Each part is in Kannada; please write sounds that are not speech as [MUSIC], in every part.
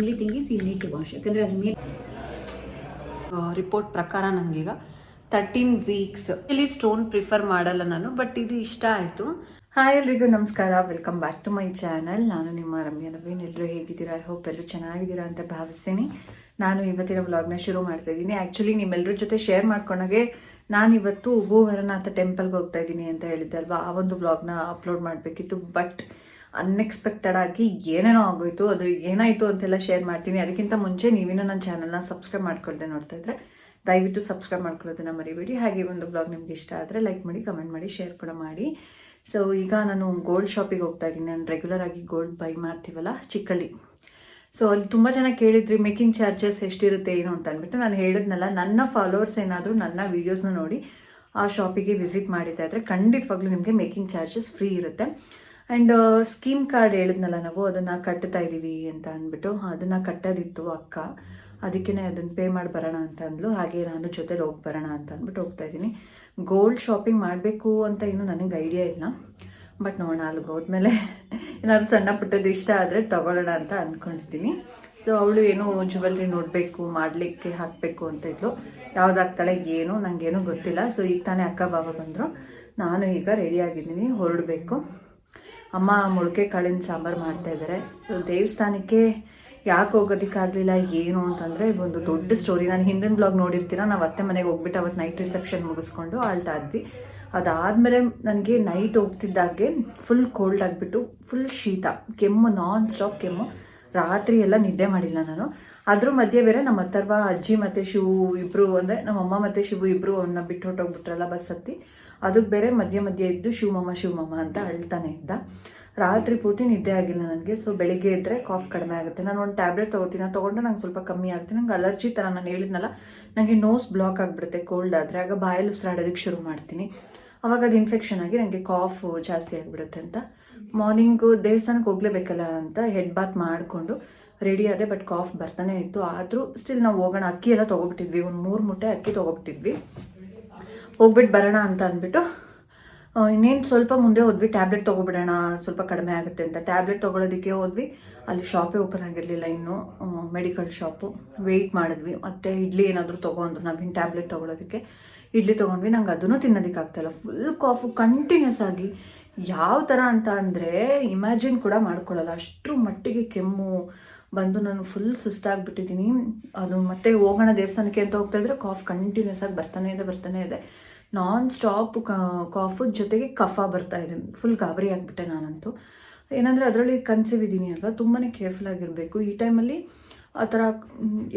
Only thing is you need to wash ಯಾಕಂದರೆ ಅದು ಮೇಲೆ ರಿಪೋರ್ಟ್ ಪ್ರಕಾರ ನನಗೀಗ ತರ್ಟೀನ್ ವೀಕ್ಸ್ ಇಲ್ಲಿ ಸ್ಟೋನ್ ಪ್ರಿಫರ್ ಮಾಡಲ್ಲ ನಾನು ಬಟ್ ಇದು ಇಷ್ಟ ಆಯಿತು. ಹಾಯ್ ಎಲ್ರಿಗೂ ನಮಸ್ಕಾರ. Welcome back to my channel ನಾನು ನಿಮ್ಮ ರಮ್ಯ ನವೀನ್. ಎಲ್ಲರೂ ಹೇಗಿದ್ದೀರಾ? ಐ ಹೋಪ್ ಎಲ್ಲರೂ ಚೆನ್ನಾಗಿದ್ದೀರಾ ಅಂತ ಭಾವಿಸ್ತೀನಿ. ನಾನು ಇವತ್ತಿನ ವ್ಲಾಗ್ನ ಶುರು ಮಾಡ್ತಾ ಇದ್ದೀನಿ. ಆ್ಯಕ್ಚುಲಿ ನಿಮ್ಮೆಲ್ಲರ ಜೊತೆ ಶೇರ್ ಮಾಡ್ಕೊಂಡಾಗೆ ನಾನಿವತ್ತು ಭೂವರನಾಥ ಟೆಂಪಲ್ಗೆ ಹೋಗ್ತಾ ಇದ್ದೀನಿ ಅಂತ ಹೇಳಿದ್ದೆ ಅಲ್ವಾ ಆ ಒಂದು ವ್ಲಾಗ್ನ ಅಪ್ಲೋಡ್ ಮಾಡಬೇಕಿತ್ತು ಬಟ್ ಅನ್ಎಕ್ಸ್ಪೆಕ್ಟೆಡ್ ಆಗಿ ಏನೇನೋ ಆಗೋಯ್ತು, ಅದು ಏನಾಯಿತು ಅಂತೆಲ್ಲ ಶೇರ್ ಮಾಡ್ತೀನಿ. ಅದಕ್ಕಿಂತ ಮುಂಚೆ ನೀವೇನೋ ನನ್ನ ಚಾನಲ್ನ ಸಬ್ಸ್ಕ್ರೈಬ್ ಮಾಡ್ಕೊಳ್ಳದೆ ನೋಡ್ತಾ ಇದ್ರೆ ದಯವಿಟ್ಟು ಸಬ್ಸ್ಕ್ರೈಬ್ ಮಾಡ್ಕೊಳ್ಳೋದನ್ನ ಮರಿಬೇಡಿ. ಹಾಗೆ ಒಂದು ಬ್ಲಾಗ್ ನಿಮ್ಗೆ ಇಷ್ಟ ಆದರೆ ಲೈಕ್ ಮಾಡಿ ಕಮೆಂಟ್ ಮಾಡಿ ಶೇರ್ ಕೂಡ ಮಾಡಿ. ಸೊ ಈಗ ನಾನು ಗೋಲ್ಡ್ ಶಾಪಿಗೆ ಹೋಗ್ತಾ ಇದ್ದೀನಿ. ನಾನು ರೆಗ್ಯುಲರ್ ಆಗಿ ಗೋಲ್ಡ್ ಬೈ ಮಾಡ್ತೀವಲ್ಲ, ಚಿಕ್ಕಳ್ಳಿ. ಸೊ ಅಲ್ಲಿ ತುಂಬ ಜನ ಕೇಳಿದ್ರಿ, ಮೇಕಿಂಗ್ ಚಾರ್ಜಸ್ ಎಷ್ಟಿರುತ್ತೆ, ಏನು? ಅಂತ ಅಂದ್ಬಿಟ್ಟು ನಾನು ಹೇಳಿದ್ನಲ್ಲ, ನನ್ನ ಫಾಲೋವರ್ಸ್ ಏನಾದರೂ ನನ್ನ ವೀಡಿಯೋಸ್ನ ನೋಡಿ ಆ ಶಾಪಿಗೆ ವಿಸಿಟ್ ಮಾಡಿದ್ದೆ ಆದರೆ ಖಂಡಿತವಾಗ್ಲೂ ನಿಮಗೆ ಮೇಕಿಂಗ್ ಚಾರ್ಜಸ್ ಫ್ರೀ ಇರುತ್ತೆ. ಆ್ಯಂಡ್ ಸ್ಕೀಮ್ ಕಾರ್ಡ್ ಹೇಳಿದ್ನಲ್ಲ ನಾವು, ಅದನ್ನು ಕಟ್ತಾ ಇದ್ದೀವಿ ಅಂತ ಅಂದ್ಬಿಟ್ಟು, ಅದನ್ನು ಕಟ್ಟೋದಿತ್ತು ಅಕ್ಕ. ಅದಕ್ಕೆ ಅದನ್ನು ಪೇ ಮಾಡಿ ಬರೋಣ ಅಂತ ಅಂದ್ಲು. ಹಾಗೆ ನಾನು ಜೊತೆಲಿ ಹೋಗಿ ಬರೋಣ ಅಂತ ಅಂದ್ಬಿಟ್ಟು ಹೋಗ್ತಾ ಇದ್ದೀನಿ. ಗೋಲ್ಡ್ ಶಾಪಿಂಗ್ ಮಾಡಬೇಕು ಅಂತ ಇನ್ನೂ ನನಗೆ ಐಡಿಯಾ ಇಲ್ಲ. ಬಟ್ ನೋಡೋಣ ಅಲ್ಲಿಗೆ ಹೋದ್ಮೇಲೆ [LAUGHS] ಏನಾದ್ರು ಸಣ್ಣ ಪುಟ್ಟದ್ದು ಇಷ್ಟ ಆದರೆ ತಗೊಳ್ಳೋಣ ಅಂತ ಅಂದ್ಕೊಂಡಿದ್ದೀನಿ ಸೊ ಅವಳು ಏನು ಜುವೆಲ್ರಿ ನೋಡಬೇಕು, ಮಾಡಲಿಕ್ಕೆ ಹಾಕಬೇಕು ಅಂತ ಇದ್ಲು. ಯಾವ್ದಾಗ್ತಾಳೆ ಏನು ನನಗೇನು ಗೊತ್ತಿಲ್ಲ. ಸೊ ಈಗ ತಾನೇ ಅಕ್ಕ ಬಾಬಾ ಬಂದರು. ನಾನು ಈಗ ರೆಡಿ ಆಗಿದ್ದೀನಿ, ಹೊರಡಬೇಕು. ಅಮ್ಮ ಮೊಳಕೆ ಕಾಳಿನ ಸಾಂಬಾರು ಮಾಡ್ತಾ ಇದ್ದಾರೆ ಸೊ ದೇವಸ್ಥಾನಕ್ಕೆ ಯಾಕೆ ಹೋಗೋದಕ್ಕಾಗಲಿಲ್ಲ ಏನು ಅಂತಂದರೆ ಒಂದು ದೊಡ್ಡ ಸ್ಟೋರಿ ನಾನು ಹಿಂದಿನ ಬ್ಲಾಗ್ ನೋಡಿರ್ತೀರ, ನಾವು ಅತ್ತೆ ಮನೆಗೆ ಹೋಗ್ಬಿಟ್ಟು ಅವತ್ತು ನೈಟ್ ರಿಸೆಪ್ಷನ್ ಮುಗಿಸ್ಕೊಂಡು ಆಳ್ತಾ ಇದ್ವಿ. ಅದಾದಮೇಲೆ ನನಗೆ ನೈಟ್ ಹೋಗ್ತಿದ್ದಾಗೆ ಫುಲ್ ಕೋಲ್ಡ್ ಆಗಿಬಿಟ್ಟು ಫುಲ್ ಶೀತ, ಕೆಮ್ಮು ನಾನ್ ಸ್ಟಾಪ್ ಕೆಮ್ಮು. ರಾತ್ರಿ ಎಲ್ಲ ನಿದ್ದೆ ಮಾಡಿಲ್ಲ ನಾನು. ಅದ್ರ ಮಧ್ಯೆ ಬೇರೆ ನಮ್ಮ ಅತ್ತರ್ವ ಅಜ್ಜಿ ಮತ್ತು ಶಿವು ಇಬ್ಬರು ಅಂದರೆ ನಮ್ಮ ಅಮ್ಮ ಮತ್ತು ಶಿವು ಇಬ್ಬರು ಅವನ್ನ ಬಿಟ್ಟು ಹೊಟ್ಟೋಗ್ಬಿಟ್ರಲ್ಲ ಬಸ್ ಹತ್ತಿ. ಅದಕ್ಕೆ ಬೇರೆ ಮಧ್ಯೆ ಮಧ್ಯೆ ಇದ್ದು ಶಿವಮಮ್ಮ ಶಿವಮಮ್ಮ ಅಂತ ಅಳ್ತಾನೆ ಇದ್ದ. ರಾತ್ರಿ ಪೂರ್ತಿ ನಿದ್ದೆ ಆಗಿಲ್ಲ ನನಗೆ. ಸೊ ಬೆಳಿಗ್ಗೆ ಇದ್ದರೆ ಕಾಫ್ ಕಡಿಮೆ ಆಗುತ್ತೆ. ನಾನು ಒಂದು ಟ್ಯಾಬ್ಲೆಟ್ ತೊಗೋತೀನಿ. ಅದು ತೊಗೊಂಡ್ರೆ ನಂಗೆ ಸ್ವಲ್ಪ ಕಮ್ಮಿ ಆಗುತ್ತೆ ನಂಗೆ ಅಲರ್ಜಿ ಥರ ನಾನು ಹೇಳಿದ್ನಲ್ಲ ನನಗೆ ನೋಸ್ ಬ್ಲಾಕ್ ಆಗಿಬಿಡುತ್ತೆ ಕೋಲ್ಡ್ ಆದರೆ. ಆಗ ಬಾಯಲ್ಲಿ ಉಸಿರಾಡೋದಕ್ಕೆ ಶುರು ಮಾಡ್ತೀನಿ. ಅವಾಗ ಅದು ಇನ್ಫೆಕ್ಷನ್ ಆಗಿ ನನಗೆ ಕಾಫ್ ಜಾಸ್ತಿ ಆಗಿಬಿಡುತ್ತೆ ಅಂತ. ಮಾರ್ನಿಂಗು ದೇವಸ್ಥಾನಕ್ಕೆ ಹೋಗ್ಲೇಬೇಕಲ್ಲ ಅಂತ ಹೆಡ್ ಬಾತ್ ಮಾಡಿಕೊಂಡು ರೆಡಿ ಆದೆ ಬಟ್ ಕಾಫ್ ಬರ್ತಾನೆ ಇತ್ತು. ಆದರೂ ಸ್ಟಿಲ್ ನಾವು ಹೋಗೋಣ. ಅಕ್ಕಿ ಎಲ್ಲ ತೊಗೊಬಿಟ್ಟಿದ್ವಿ. ಒಂದು ಮೂರು ಮುಟ್ಟೆ ಅಕ್ಕಿ ತೊಗೊಬಿಟ್ಟಿದ್ವಿ. ಹೋಗ್ಬಿಟ್ಟು ಬರೋಣ ಅಂತ ಅಂದ್ಬಿಟ್ಟು ಇನ್ನೇನು ಸ್ವಲ್ಪ ಮುಂದೆ ಹೋದ್ವಿ. ಟ್ಯಾಬ್ಲೆಟ್ ತೊಗೊಬಿಡೋಣ, ಸ್ವಲ್ಪ ಕಡಿಮೆ ಆಗುತ್ತೆ ಅಂತ. ಟ್ಯಾಬ್ಲೆಟ್ ತೊಗೊಳೋದಕ್ಕೆ ಹೋದ್ವಿ. ಅಲ್ಲಿ ಶಾಪೇ ಓಪನ್ ಆಗಿರಲಿಲ್ಲ ಇನ್ನು ಮೆಡಿಕಲ್ ಶಾಪು ವೆಯ್ಟ್ ಮಾಡಿದ್ವಿ. ಮತ್ತೆ ಇಡ್ಲಿ ಏನಾದರೂ ತೊಗೊಂಡ್ರು ನಾವಿನ್ನು ಟ್ಯಾಬ್ಲೆಟ್ ತೊಗೊಳೋದಕ್ಕೆ. ಇಡ್ಲಿ ತೊಗೊಂಡ್ವಿ. ನಂಗೆ ಅದನ್ನು ತಿನ್ನೋದಕ್ಕೆ ಆಗ್ತಾಯಿಲ್ಲ ಫುಲ್ ಕಾಫು ಕಂಟಿನ್ಯೂಸ್ ಆಗಿ ಯಾವ ಥರ ಅಂತ ಅಂದರೆ ಇಮ್ಯಾಜಿನ್ ಕೂಡ ಮಾಡ್ಕೊಳ್ಳಲ್ಲ ಅಷ್ಟರ ಮಟ್ಟಿಗೆ ಕೆಮ್ಮು ಬಂದು ನಾನು ಫುಲ್ ಸುಸ್ತಾಗ್ಬಿಟ್ಟಿದ್ದೀನಿ. ಅದು ಮತ್ತೆ ಹೋಗೋಣ ದೇವಸ್ಥಾನಕ್ಕೆ ಅಂತ ಹೋಗ್ತಾ ಇದ್ರೆ ಕಾಫ್ ಕಂಟಿನ್ಯೂಸ್ ಆಗಿ ಬರ್ತಾನೆ ಇದೆ ಬರ್ತಾನೆ ಇದೆ. ನಾನ್ ಸ್ಟಾಪ್ ಕಾಫು ಜೊತೆಗೆ ಕಫ ಬರ್ತಾ ಇದೆ. ಫುಲ್ ಗಾಬರಿ ಆಗಿಬಿಟ್ಟೆ ನಾನಂತೂ. ಏನಂದರೆ ಅದರಲ್ಲಿ ಕನ್ಸಿವ್ ಇದ್ದೀನಿ ಅಲ್ವಾ? ತುಂಬಾ ಕೇರ್ಫುಲ್ ಆಗಿರಬೇಕು. ಈ ಟೈಮಲ್ಲಿ ಆ ಥರ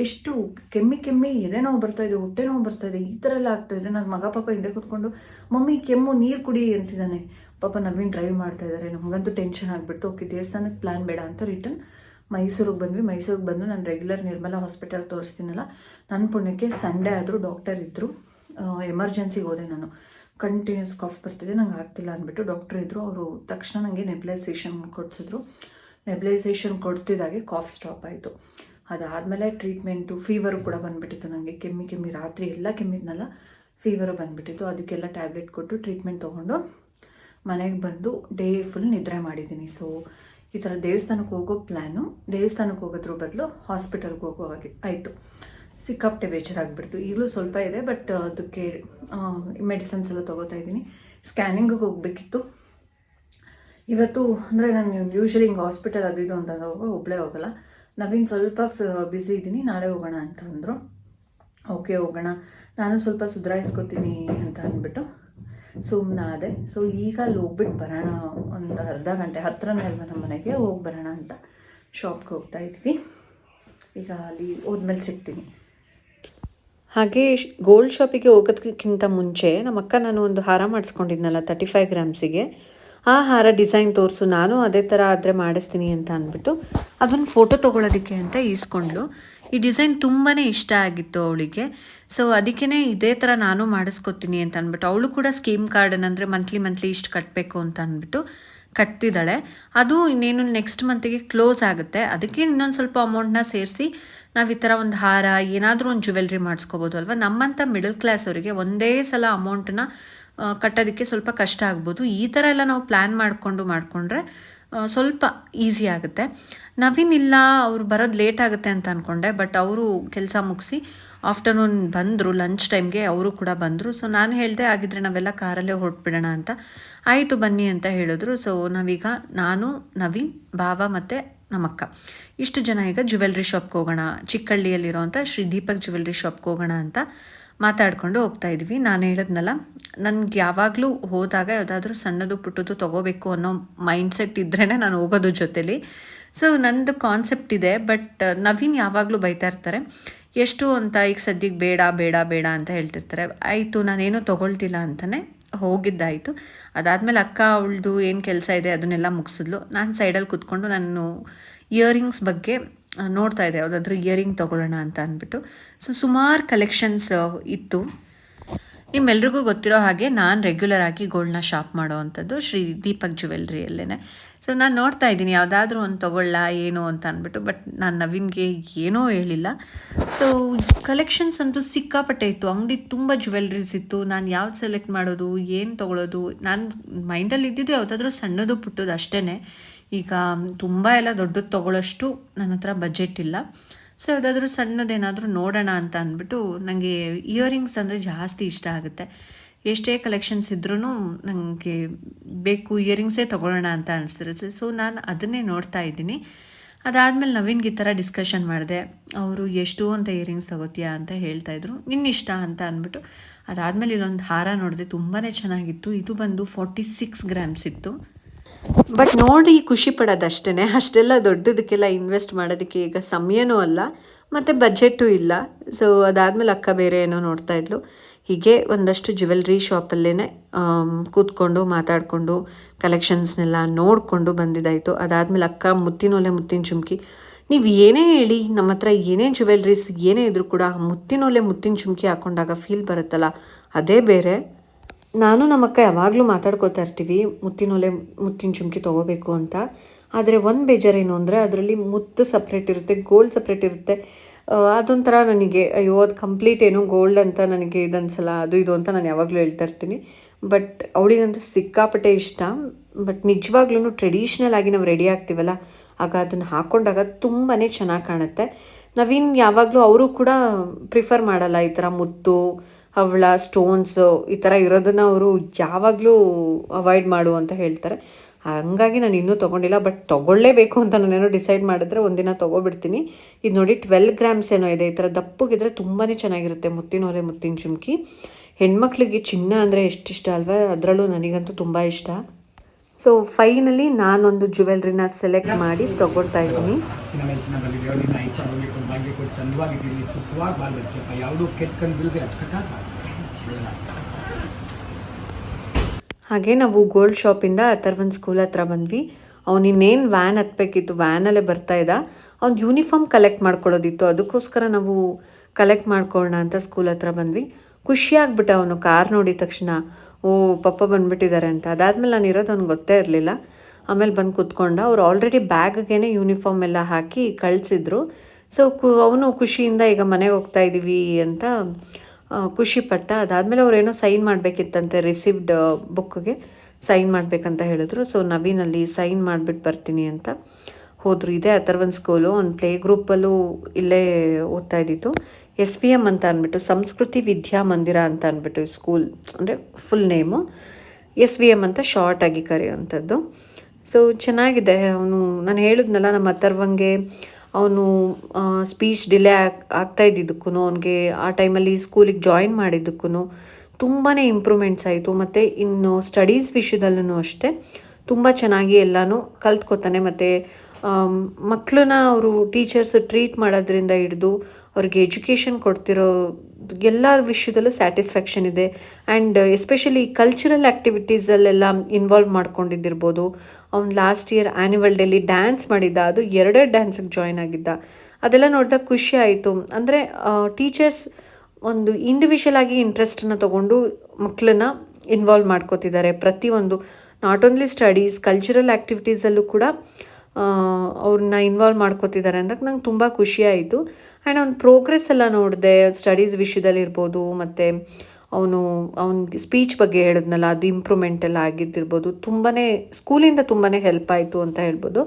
ಎಷ್ಟು ಕೆಮ್ಮಿ ಕೆಮ್ಮಿ ಎದೆ ನೋವು ಬರ್ತಾ ಇದೆ, ಹೊಟ್ಟೆ ನೋವು ಬರ್ತಾ ಇದೆ, ಈ ಥರ ಎಲ್ಲ ಆಗ್ತಾ ಇದೆ. ನನ್ನ ಮಗ, ಪಾಪ ಹಿಂದೆ ಕೂತ್ಕೊಂಡು, ಮಮ್ಮಿ, ಕೆಮ್ಮು, ನೀರು ಕುಡಿ ಅಂತಿದ್ದಾನೆ. ಪಾಪ ನವೀನ್ ಡ್ರೈವ್ ಮಾಡ್ತಾ ಇದ್ದಾರೆ ನಮಗಂತೂ ಟೆನ್ಷನ್ ಆಗಿಬಿಟ್ಟು ಓಕೆ, ದೇವಸ್ಥಾನಕ್ಕೆ ಪ್ಲ್ಯಾನ್ ಬೇಡ ಅಂತ ರಿಟರ್ನ್ ಮೈಸೂರಿಗೆ ಬಂದ್ವಿ. ಮೈಸೂರಿಗೆ ಬಂದು ನಾನು ರೆಗ್ಯುಲರ್ ನಿರ್ಮಲಾ ಹಾಸ್ಪಿಟಲ್ ತೋರಿಸ್ತೀನಲ್ಲ, ನನ್ನ ಪುಣ್ಯಕ್ಕೆ ಸಂಡೇ ಆದರೂ ಡಾಕ್ಟರ್ ಇದ್ದರು ಎಮರ್ಜೆನ್ಸಿಗೆ ಹೋದೆ ನಾನು. ಕಂಟಿನ್ಯೂಸ್ ಕಾಫ್ ಬರ್ತಿದೆ, ನಂಗೆ ಆಗ್ತಿಲ್ಲ ಅಂದ್ಬಿಟ್ಟು ಡಾಕ್ಟರ್ ಇದ್ದರು ಅವರು ತಕ್ಷಣ ನನಗೆ ನೆಬ್ಲೈಸೇಷನ್ ಕೊಡಿಸಿದ್ರು. ನೆಬ್ಲೈಸೇಷನ್ ಕೊಡ್ತಿದ್ದಾಗೆ ಕಾಫ್ ಸ್ಟಾಪ್ ಆಯಿತು. ಅದಾದಮೇಲೆ ಟ್ರೀಟ್ಮೆಂಟು ಫೀವರು ಕೂಡ ಬಂದುಬಿಟ್ಟಿತ್ತು ನನಗೆ ಕೆಮ್ಮಿ ಕೆಮ್ಮಿ, ರಾತ್ರಿ ಎಲ್ಲ ಕೆಮ್ಮಿದ್ನಲ್ಲ ಫೀವರು ಬಂದುಬಿಟ್ಟಿತ್ತು. ಅದಕ್ಕೆಲ್ಲ ಟ್ಯಾಬ್ಲೆಟ್ ಕೊಟ್ಟು ಟ್ರೀಟ್ಮೆಂಟ್ ತೊಗೊಂಡು ಮನೆಗೆ ಬಂದು ಡೇ ಫುಲ್ ನಿದ್ರೆ ಮಾಡಿದ್ದೀನಿ. ಸೊ ಈ ಥರ ದೇವಸ್ಥಾನಕ್ಕೆ ಹೋಗೋ ಪ್ಲ್ಯಾನು ದೇವಸ್ಥಾನಕ್ಕೆ ಹೋಗೋದ್ರ ಬದಲು ಹಾಸ್ಪಿಟಲ್ಗೆ ಹೋಗೋ ಹಾಗೆ ಆಯಿತು. ಸಿಕ್ಕಾಪಟ್ಟೆ ಬೇಜಾರಾಗ್ಬಿಡ್ತು. ಈಗಲೂ ಸ್ವಲ್ಪ ಇದೆ, ಬಟ್ ಅದಕ್ಕೆ ಮೆಡಿಸನ್ಸ್ ಎಲ್ಲ ತೊಗೋತಾ ಇದ್ದೀನಿ. ಸ್ಕ್ಯಾನಿಂಗಿಗೆ ಹೋಗಬೇಕಿತ್ತು. ಇವತ್ತು ಅಂದರೆ ನಾನು ಯೂಶ್ವಲಿ ಹಿಂಗೆ ಹಾಸ್ಪಿಟಲ್ ಅದು ಇದು ಅಂತ ಹೋಗೋ ಒಬ್ಬಳೇ ಹೋಗಲ್ಲ. ನವೀನ್ ಸ್ವಲ್ಪ ಬ್ಯುಸಿ ಇದ್ದೀನಿ ನಾಳೆ ಹೋಗೋಣ ಅಂತ ಅಂದರು. ಓಕೆ ಹೋಗೋಣ. ನಾನು ಸ್ವಲ್ಪ ಸುಧಾರಿಸ್ಕೋತೀನಿ ಅಂತ ಅಂದ್ಬಿಟ್ಟು ಸುಮ್ಮನಾದೆ ಸೊ ಈಗ ಅಲ್ಲಿ ಹೋಗ್ಬಿಟ್ಟು ಬರೋಣ. ಒಂದು ಅರ್ಧ ಗಂಟೆ ಹತ್ರನೇ ಅಲ್ವಾ ನಮ್ಮ ಮನೆಗೆ, ಹೋಗಿ ಬರೋಣ ಅಂತ ಶಾಪ್ಗೆ ಹೋಗ್ತಾ ಇದ್ವಿ. ಈಗ ಅಲ್ಲಿ ಹೋದ್ಮೇಲೆ ಸಿಗ್ತೀನಿ. ಹಾಗೆ ಗೋಲ್ಡ್ ಶಾಪಿಗೆ ಹೋಗೋದಕ್ಕಿಂತ ಮುಂಚೆ ನಮ್ಮ ಅಕ್ಕ ನಾನು ಒಂದು ಹಾರ ಮಾಡಿಸ್ಕೊಂಡಿದ್ನಲ್ಲ ತರ್ಟಿ ಫೈವ್ ಗ್ರಾಮ್ಸಿಗೆ. ಆ ಹಾರ ಡಿಸೈನ್ ತೋರಿಸು, ನಾನು ಅದೇ ಥರ ಆದರೆ ಮಾಡಿಸ್ತೀನಿ ಅಂತ ಅಂದ್ಬಿಟ್ಟು ಅದನ್ನು ಫೋಟೋ ತೊಗೊಳೋದಕ್ಕೆ ಅಂತ ಈಸ್ಕೊಂಡ್ಳು ಈ ಡಿಸೈನ್ ತುಂಬಾ ಇಷ್ಟ ಆಗಿತ್ತು ಅವಳಿಗೆ. ಸೊ ಅದಕ್ಕೇ ಇದೇ ಥರ ನಾನು ಮಾಡಿಸ್ಕೊತೀನಿ ಅಂತ ಅಂದ್ಬಿಟ್ಟು, ಅವಳು ಕೂಡ ಸ್ಕೀಮ್ ಕಾರ್ಡನ್ ಅಂದರೆ ಮಂತ್ಲಿ ಮಂತ್ಲಿ ಇಷ್ಟು ಕಟ್ಟಬೇಕು ಅಂತ ಅಂದ್ಬಿಟ್ಟು ಕಟ್ತಿದ್ದಾಳೆ ಅದು ಇನ್ನೇನು ನೆಕ್ಸ್ಟ್ ಮಂತಿಗೆ ಕ್ಲೋಸ್ ಆಗುತ್ತೆ. ಅದಕ್ಕೆ ಇನ್ನೊಂದು ಸ್ವಲ್ಪ ಅಮೌಂಟ್ನ ಸೇರಿಸಿ ನಾವು ಈ ಥರ ಒಂದು ಹಾರ, ಏನಾದರೂ ಒಂದು ಜ್ಯುವೆಲ್ರಿ ಮಾಡಿಸ್ಕೋಬೋದು ಅಲ್ವಾ? ನಮ್ಮಂಥ ಮಿಡಲ್ ಕ್ಲಾಸ್ ಅವರಿಗೆ ಒಂದೇ ಸಲ ಅಮೌಂಟನ್ನ ಕಟ್ಟೋದಕ್ಕೆ ಸ್ವಲ್ಪ ಕಷ್ಟ ಆಗ್ಬೋದು. ಈ ಥರ ಎಲ್ಲ ನಾವು ಪ್ಲ್ಯಾನ್ ಮಾಡಿಕೊಂಡು ಮಾಡಿಕೊಂಡ್ರೆ ಸ್ವಲ್ಪ ಈಸಿ ಆಗುತ್ತೆ. ನವೀನ್ ಇಲ್ಲ, ಅವ್ರು ಬರೋದು ಲೇಟ್ ಆಗುತ್ತೆ ಅಂತ ಅಂದ್ಕೊಂಡೆ ಬಟ್ ಅವರು ಕೆಲಸ ಮುಗಿಸಿ ಆಫ್ಟರ್ನೂನ್ ಬಂದರು ಲಂಚ್ ಟೈಮ್ಗೆ ಅವರು ಕೂಡ ಬಂದರು. ಸೊ ನಾನು ಹೇಳಿದೆ ಆಗಿದ್ರೆ ನಾವೆಲ್ಲ ಕಾರಲ್ಲೇ ಹೊರಟ್ಬಿಡೋಣ ಅಂತ. ಆಯಿತು ಬನ್ನಿ ಅಂತ ಹೇಳಿದ್ರು. ಸೊ ನಾವೀಗ ನಾನು, ನವೀನ್ ಬಾವ ಮತ್ತು ನಮ್ಮಕ್ಕ. ಇಷ್ಟು ಜನ ಈಗ ಜ್ಯುವೆಲ್ರಿ ಶಾಪ್ಗೆ ಹೋಗೋಣ, ಚಿಕ್ಕಳ್ಳಿಯಲ್ಲಿರೋಂಥ ಶ್ರೀ ದೀಪಕ್ ಜ್ಯುವೆಲ್ರಿ ಶಾಪ್ಗೆ ಹೋಗೋಣ ಅಂತ ಮಾತಾಡ್ಕೊಂಡು ಹೋಗ್ತಾ ಇದ್ವಿ. ನಾನು ಹೇಳಿದ್ನಲ್ಲ, ನನಗೆ ಯಾವಾಗಲೂ ಹೋದಾಗ ಯಾವುದಾದ್ರೂ ಸಣ್ಣದು ಪುಟ್ಟದು ತೊಗೋಬೇಕು ಅನ್ನೋ ಮೈಂಡ್ಸೆಟ್ ಇದ್ರೇ ನಾನು ಹೋಗೋದು ಜೊತೆಲಿ. ಸೊ ನಂದು ಕಾನ್ಸೆಪ್ಟ್ ಇದೆ ಬಟ್ ನವೀನ್ ಯಾವಾಗಲೂ ಬೈತಾ ಇರ್ತಾರೆ, ಎಷ್ಟು ಅಂತ ಈಗ ಸದ್ಯಕ್ಕೆ ಬೇಡ ಬೇಡ ಬೇಡ ಅಂತ ಹೇಳ್ತಿರ್ತಾರೆ. ಆಯಿತು, ನಾನೇನು ತೊಗೊಳ್ತಿಲ್ಲ ಅಂತಲೇ ಹೋಗಿದ್ದಾಯಿತು. ಅದಾದಮೇಲೆ ಅಕ್ಕ, ಅವಳದು ಏನು ಕೆಲಸ ಇದೆ, ಅದನ್ನೆಲ್ಲ ಮುಗಿಸಿದ್ಲು. ನಾನು ಸೈಡಲ್ಲಿ ಕೂತ್ಕೊಂಡು ನಾನು ಇಯರಿಂಗ್ಸ್ ಬಗ್ಗೆ ನೋಡ್ತಾ ಇದೆ, ಯಾವುದಾದ್ರೂ ಇಯರಿಂಗ್ ತೊಗೊಳ್ಳೋಣ ಅಂತ ಅಂದ್ಬಿಟ್ಟು. ಸೊ ಸುಮಾರು ಕಲೆಕ್ಷನ್ಸ್ ಇತ್ತು. ನಿಮ್ಮೆಲ್ರಿಗೂ ಗೊತ್ತಿರೋ ಹಾಗೆ ನಾನು ರೆಗ್ಯುಲರ್ ಆಗಿ ಗೋಲ್ಡ್ನ ಶಾಪ್ ಮಾಡೋ ಅಂಥದ್ದು ಶ್ರೀ ದೀಪಕ್ ಜ್ಯುವೆಲ್ರಿಯಲ್ಲೇ ಸೊ ನಾನು ನೋಡ್ತಾ ಇದ್ದೀನಿ, ಯಾವುದಾದ್ರೂ ಒಂದು ತೊಗೊಳ್ಳ, ಏನು ಅಂತ ಅಂದ್ಬಿಟ್ಟು ಬಟ್ ನಾನು ನವೀನ್ಗೆ ಏನೂ ಹೇಳಿಲ್ಲ. ಸೊ ಕಲೆಕ್ಷನ್ಸ್ ಅಂತೂ ಸಿಕ್ಕಾಪಟ್ಟೆ ಇತ್ತು. ಅಂಗಡಿ ತುಂಬ ಜ್ಯುವೆಲ್ರೀಸ್ ಇತ್ತು. ನಾನು ಯಾವ್ದು ಸೆಲೆಕ್ಟ್ ಮಾಡೋದು, ಏನು ತೊಗೊಳೋದು, ನಾನು ಮೈಂಡಲ್ಲಿ ಇದ್ದಿದ್ದು ಯಾವುದಾದ್ರೂ ಸಣ್ಣದು, ಪುಟ್ಟದು ಅಷ್ಟೇ ಈಗ ತುಂಬ ಎಲ್ಲ ದೊಡ್ಡದು ತೊಗೊಳ್ಳೋಷ್ಟು ನನ್ನ ಹತ್ರ ಬಜೆಟ್ ಇಲ್ಲ. ಸೊ ಯಾವುದಾದ್ರೂ ಸಣ್ಣದೇನಾದರೂ ನೋಡೋಣ ಅಂತ ಅಂದ್ಬಿಟ್ಟು ನನಗೆ ಇಯರಿಂಗ್ಸ್ ಅಂದರೆ ಜಾಸ್ತಿ ಇಷ್ಟ ಆಗುತ್ತೆ. ಎಷ್ಟೇ ಕಲೆಕ್ಷನ್ಸ್ ಇದ್ರೂ ನನಗೆ ಬೇಕು ಇಯರಿಂಗ್ಸೇ ತೊಗೊಳ್ಳೋಣ ಅಂತ ಅನಿಸ್ತಿರುತ್ತೆ. ಸೊ ನಾನು ಅದನ್ನೇ ನೋಡ್ತಾ ಇದ್ದೀನಿ. ಅದಾದಮೇಲೆ ನವೀನ್ಗೆ ಈ ಥರ ಡಿಸ್ಕಷನ್ ಮಾಡಿದೆ. ಅವರು ಎಷ್ಟು ಅಂತ ಇಯರಿಂಗ್ಸ್ ತಗೋತೀಯಾ? ಅಂತ ಹೇಳ್ತಾಯಿದ್ರು ನಿನ್ನಿಷ್ಟ ಅಂತ ಅಂದ್ಬಿಟ್ಟು ಅದಾದಮೇಲೆ ಇಲ್ಲೊಂದು ಹಾರ ನೋಡಿದೆ ತುಂಬಾ ಚೆನ್ನಾಗಿತ್ತು. ಇದು ಬಂದು ಫಾರ್ಟಿ ಸಿಕ್ಸ್ ಗ್ರಾಮ್ಸ್ ಇತ್ತು. ಬಟ್ ನೋಡಿ ಖುಷಿ ಪಡೋದಷ್ಟೇ ಅಷ್ಟೆಲ್ಲ ದೊಡ್ಡದಕ್ಕೆಲ್ಲ ಇನ್ವೆಸ್ಟ್ ಮಾಡೋದಕ್ಕೆ ಈಗ ಸಮಯನೂ ಅಲ್ಲ, ಮತ್ತು ಬಜೆಟು ಇಲ್ಲ. ಸೊ ಅದಾದಮೇಲೆ ಅಕ್ಕ ಬೇರೆ ಏನೋ ನೋಡ್ತಾ ಇದ್ಲು. ಹೀಗೆ ಒಂದಷ್ಟು ಜ್ಯುವೆಲ್ರಿ ಶಾಪಲ್ಲೇ ಕೂತ್ಕೊಂಡು ಮಾತಾಡಿಕೊಂಡು ಕಲೆಕ್ಷನ್ಸ್ನೆಲ್ಲ ನೋಡಿಕೊಂಡು ಬಂದಿದ್ದಾಯಿತು. ಅದಾದಮೇಲೆ ಅಕ್ಕ ಮುತ್ತಿನೊಲೆ ಮುತ್ತಿನ ಚುಮ್ಕಿ, ನೀವು ಏನೇ ಹೇಳಿ, ನಮ್ಮ ಹತ್ರ ಏನೇ ಜ್ಯುವೆಲ್ರೀಸ್ ಏನೇ ಇದ್ರೂ ಕೂಡ ಮುತ್ತಿನೊಲೆ ಮುತ್ತಿನ ಚುಮ್ಕಿ ಹಾಕೊಂಡಾಗ ಫೀಲ್ ಬರುತ್ತಲ್ಲ? ಅದೇ ಬೇರೆ. ನಾನು ನಮ್ಮಕ್ಕ ಯಾವಾಗಲೂ ಮಾತಾಡ್ಕೋತಾ ಇರ್ತೀವಿ ಮುತ್ತಿನೊಲೆ ಮುತ್ತಿನ ಚುಮ್ಕಿ ತೊಗೋಬೇಕು ಅಂತ. ಆದರೆ ಒಂದು ಬೇಜಾರೇನು ಅಂದರೆ ಅದರಲ್ಲಿ ಮುತ್ತು ಸಪ್ರೇಟ್ ಇರುತ್ತೆ ಗೋಲ್ಡ್ ಸಪ್ರೇಟ್ ಇರುತ್ತೆ. ಅದೊಂಥರ ನನಗೆ, ಅಯ್ಯೋ, ಅದು ಕಂಪ್ಲೀಟ್ ಏನು ಗೋಲ್ಡ್ ಅಂತ ನನಗೆ ಇದನ್ಸಲ ಅದು ಇದು ಅಂತ ನಾನು ಯಾವಾಗಲೂ ಹೇಳ್ತಾ ಇರ್ತೀನಿ. ಬಟ್ ಅವಳಿಗಂತೂ ಸಿಕ್ಕಾಪಟ್ಟೆ ಇಷ್ಟ. ಬಟ್ ನಿಜವಾಗ್ಲೂ ಟ್ರೆಡಿಷ್ನಲ್ ಆಗಿ ನಾವು ರೆಡಿ ಆಗ್ತೀವಲ್ಲ, ಆಗ ಅದನ್ನು ಹಾಕ್ಕೊಂಡಾಗ ತುಂಬಾ ಚೆನ್ನಾಗಿ ಕಾಣುತ್ತೆ. ನವೀನ್ ಯಾವಾಗಲೂ ಅವರು ಕೂಡ ಪ್ರಿಫರ್ ಮಾಡಲ್ಲ ಈ ಥರ ಮುತ್ತು ಹವಳ ಸ್ಟೋನ್ಸ್ ಈ ಥರ ಇರೋದನ್ನ ಅವರು ಯಾವಾಗಲೂ ಅವಾಯ್ಡ್ ಮಾಡು ಅಂತ ಹೇಳ್ತಾರೆ. ಹಂಗಾಗಿ ನಾನು ಇನ್ನೂ ತೊಗೊಂಡಿಲ್ಲ ಬಟ್ ತೊಗೊಳ್ಳೇಬೇಕು ಅಂತ ನಾನೇನೋ ಡಿಸೈಡ್ ಮಾಡಿದ್ರೆ ಒಂದಿನ ತೊಗೊಬಿಡ್ತೀನಿ. ಇದು ನೋಡಿ ಟ್ವೆಲ್ ಗ್ರಾಮ್ಸ್ ಏನೋ ಇದೆ ಈ ಥರ ದಪ್ಪಗಿದ್ರೆ ತುಂಬಾ ಚೆನ್ನಾಗಿರುತ್ತೆ ಮುತ್ತಿನ ಒಲೆ ಮುತ್ತಿನ ಚುಮ್ಕಿ. ಹೆಣ್ಮಕ್ಳಿಗೆ ಚಿನ್ನ ಅಂದರೆ ಎಷ್ಟು ಇಷ್ಟ ಅಲ್ವಾ? ಅದರಲ್ಲೂ ನನಗಂತೂ ತುಂಬ ಇಷ್ಟ. ಸೊ ಫೈನಲಿ ನಾನೊಂದು ಜ್ಯುವೆಲ್ರಿನ ಸೆಲೆಕ್ಟ್ ಮಾಡಿ ತೊಗೊಳ್ತಾ ಇದ್ದೀನಿ. ಚಂದವಾಗಿದ್ದೀನಿ ಸುಖವಾಗಿ ಬಾಳ್ಬೇಕಪ್ಪ ಯಾವುದೂ ಕೆಟ್ಕೊಂಡು ಬಿಲ್ಗೆ ಅಚ್ಚುಕಟ್ಟಾಗಿ ಹಾಗೆ ನಾವು ಗೋಲ್ಡ್ ಶಾಪಿಂದ ಅಥರ್ವನ್ ಸ್ಕೂಲ್ ಹತ್ರ ಬಂದ್ವಿ. ಅವ್ನು ಇನ್ನೇನು ವ್ಯಾನ್ ಹತ್ಬೇಕಿತ್ತು, ವ್ಯಾನಲ್ಲೇ ಬರ್ತಾ ಇದ್ದ. ಅವ್ನು ಯೂನಿಫಾರ್ಮ್ ಕಲೆಕ್ಟ್ ಮಾಡ್ಕೊಳ್ಳೋದಿತ್ತು ಅದಕ್ಕೋಸ್ಕರ ನಾವು ಕಲೆಕ್ಟ್ ಮಾಡ್ಕೊಳ್ಳೋಣ ಅಂತ ಸ್ಕೂಲ್ ಹತ್ರ ಬಂದ್ವಿ. ಖುಷಿಯಾಗ್ಬಿಟ್ಟ ಅವನು ಕಾರ್ ನೋಡಿದ ತಕ್ಷಣ. ಓ, ಪಪ್ಪ ಬಂದ್ಬಿಟ್ಟಿದ್ದಾರೆ ಅಂತ. ಅದಾದ್ಮೇಲೆ ನಾನು ಇರೋದು ಅವ್ನಿಗೆ ಗೊತ್ತೇ ಇರಲಿಲ್ಲ. ಆಮೇಲೆ ಬಂದು ಕೂತ್ಕೊಂಡ. ಅವ್ರು ಆಲ್ರೆಡಿ ಬ್ಯಾಗೇನೆ ಯೂನಿಫಾರ್ಮ್ ಎಲ್ಲ ಹಾಕಿ ಕಳಿಸಿದ್ರು. ಸೊ ಕು, ಅವನು ಖುಷಿಯಿಂದ ಈಗ ಮನೆಗೆ ಹೋಗ್ತಾ ಇದ್ದೀವಿ ಅಂತ ಖುಷಿಪಟ್ಟ ಖುಷಿ ಪಟ್ಟ. ಅದಾದಮೇಲೆ ಅವ್ರೇನೋ ಸೈನ್ ಮಾಡಬೇಕಿತ್ತಂತೆ ರಿಸೀವ್ಡ್ ಬುಕ್ಗೆ ಸೈನ್ ಮಾಡಬೇಕಂತ ಹೇಳಿದ್ರು. ಸೊ ನವೀನಲ್ಲಿ ಸೈನ್ ಮಾಡಿಬಿಟ್ಟು ಬರ್ತೀನಿ ಅಂತ ಹೋದರು. ಇದೇ ಅಥರ್ವನ್ ಸ್ಕೂಲು ಒಂದು ಪ್ಲೇ ಗ್ರೂಪಲ್ಲೂ ಇಲ್ಲೇ ಓದ್ತಾ ಇದ್ದಿತ್ತು ಎಸ್ ವಿ ಎಂ ಅಂತ ಅಂದ್ಬಿಟ್ಟು ಸಂಸ್ಕೃತಿ ವಿದ್ಯಾ ಮಂದಿರ ಅಂತ ಅಂದ್ಬಿಟ್ಟು ಸ್ಕೂಲ್ ಅಂದರೆ full name S V M ಅಂತ ಶಾರ್ಟಾಗಿ ಕರೆಯುವಂಥದ್ದು. ಸೊ ಚೆನ್ನಾಗಿದೆ. ಅವನು, ನಾನು ಹೇಳಿದ್ನಲ್ಲ, ನಮ್ಮ ಅಥರ್ವಂಗೆ ಅವನು ಸ್ಪೀಚ್ ಡಿಲೇ ಆಗ್ತಾ ಇದ್ದಿದ್ದಕ್ಕೂ ಅವನಿಗೆ ಆ ಟೈಮಲ್ಲಿ ಸ್ಕೂಲಿಗೆ ಜಾಯಿನ್ ಮಾಡಿದ್ದಕ್ಕೂ ತುಂಬಾ ಇಂಪ್ರೂವ್ಮೆಂಟ್ಸ್ ಆಯಿತು. ಮತ್ತು ಇನ್ನು ಸ್ಟಡೀಸ್ ವಿಷಯದಲ್ಲೂ ಅಷ್ಟೇ, ತುಂಬ ಚೆನ್ನಾಗಿ ಎಲ್ಲನೂ ಕಲ್ತ್ಕೊತಾನೆ. ಮತ್ತು ಮಕ್ಕಳನ್ನ ಅವರು ಟೀಚರ್ಸ್ ಟ್ರೀಟ್ ಮಾಡೋದ್ರಿಂದ ಹಿಡಿದು ಅವ್ರಿಗೆ ಎಜುಕೇಷನ್ ಕೊಡ್ತಿರೋ ಎಲ್ಲ ವಿಷಯದಲ್ಲೂ ಸ್ಯಾಟಿಸ್ಫ್ಯಾಕ್ಷನ್ ಇದೆ. ಆ್ಯಂಡ್ ಎಸ್ಪೆಷಲಿ ಕಲ್ಚರಲ್ ಆ್ಯಕ್ಟಿವಿಟೀಸಲ್ಲೆಲ್ಲ ಇನ್ವಾಲ್ವ್ ಮಾಡ್ಕೊಂಡಿದ್ದಿರ್ಬೋದು. ಅವ್ನು ಲಾಸ್ಟ್ ಇಯರ್ ಆ್ಯನ್ಯುವಲ್ ಡೇಲಿ ಡ್ಯಾನ್ಸ್ ಮಾಡಿದ್ದ, ಅದು ಎರಡೇ ಡ್ಯಾನ್ಸಿಗೆ ಜಾಯ್ನ್ ಆಗಿದ್ದ. ಅದೆಲ್ಲ ನೋಡಿದಾಗ ಖುಷಿ ಆಯಿತು. ಅಂದರೆ ಟೀಚರ್ಸ್ ಒಂದು ಇಂಡಿವಿಜುವಲ್ ಆಗಿ ಇಂಟ್ರೆಸ್ಟನ್ನು ತೊಗೊಂಡು ಮಕ್ಕಳನ್ನ ಇನ್ವಾಲ್ವ್ ಮಾಡ್ಕೋತಿದ್ದಾರೆ. ಪ್ರತಿಯೊಂದು ನಾಟ್ ಓನ್ಲಿ ಸ್ಟಡೀಸ್ ಕಲ್ಚರಲ್ ಆ್ಯಕ್ಟಿವಿಟೀಸಲ್ಲೂ ಕೂಡ ಅವ್ರನ್ನ ಇನ್ವಾಲ್ವ್ ಮಾಡ್ಕೋತಿದ್ದಾರೆ ಅಂದಾಗ ನಂಗೆ ತುಂಬ ಆಯಿತು ಆ್ಯಂಡ್ ಅವ್ನ ಪ್ರೋಗ್ರೆಸ್ ಎಲ್ಲ ನೋಡಿದೆ ಸ್ಟಡೀಸ್ ವಿಷಯದಲ್ಲಿರ್ಬೋದು ಮತ್ತು ಅವನು ಅವ್ನಿಗೆ ಸ್ಪೀಚ್ ಬಗ್ಗೆ ಹೇಳಿದ್ನಲ್ಲ, ಅದು ಇಂಪ್ರೂವ್ಮೆಂಟ್ ಎಲ್ಲ ಆಗಿದ್ದಿರ್ಬೋದು ತುಂಬಾ ಸ್ಕೂಲಿಂದ ತುಂಬಾ ಹೆಲ್ಪ್ ಆಯಿತು ಅಂತ ಹೇಳ್ಬೋದು.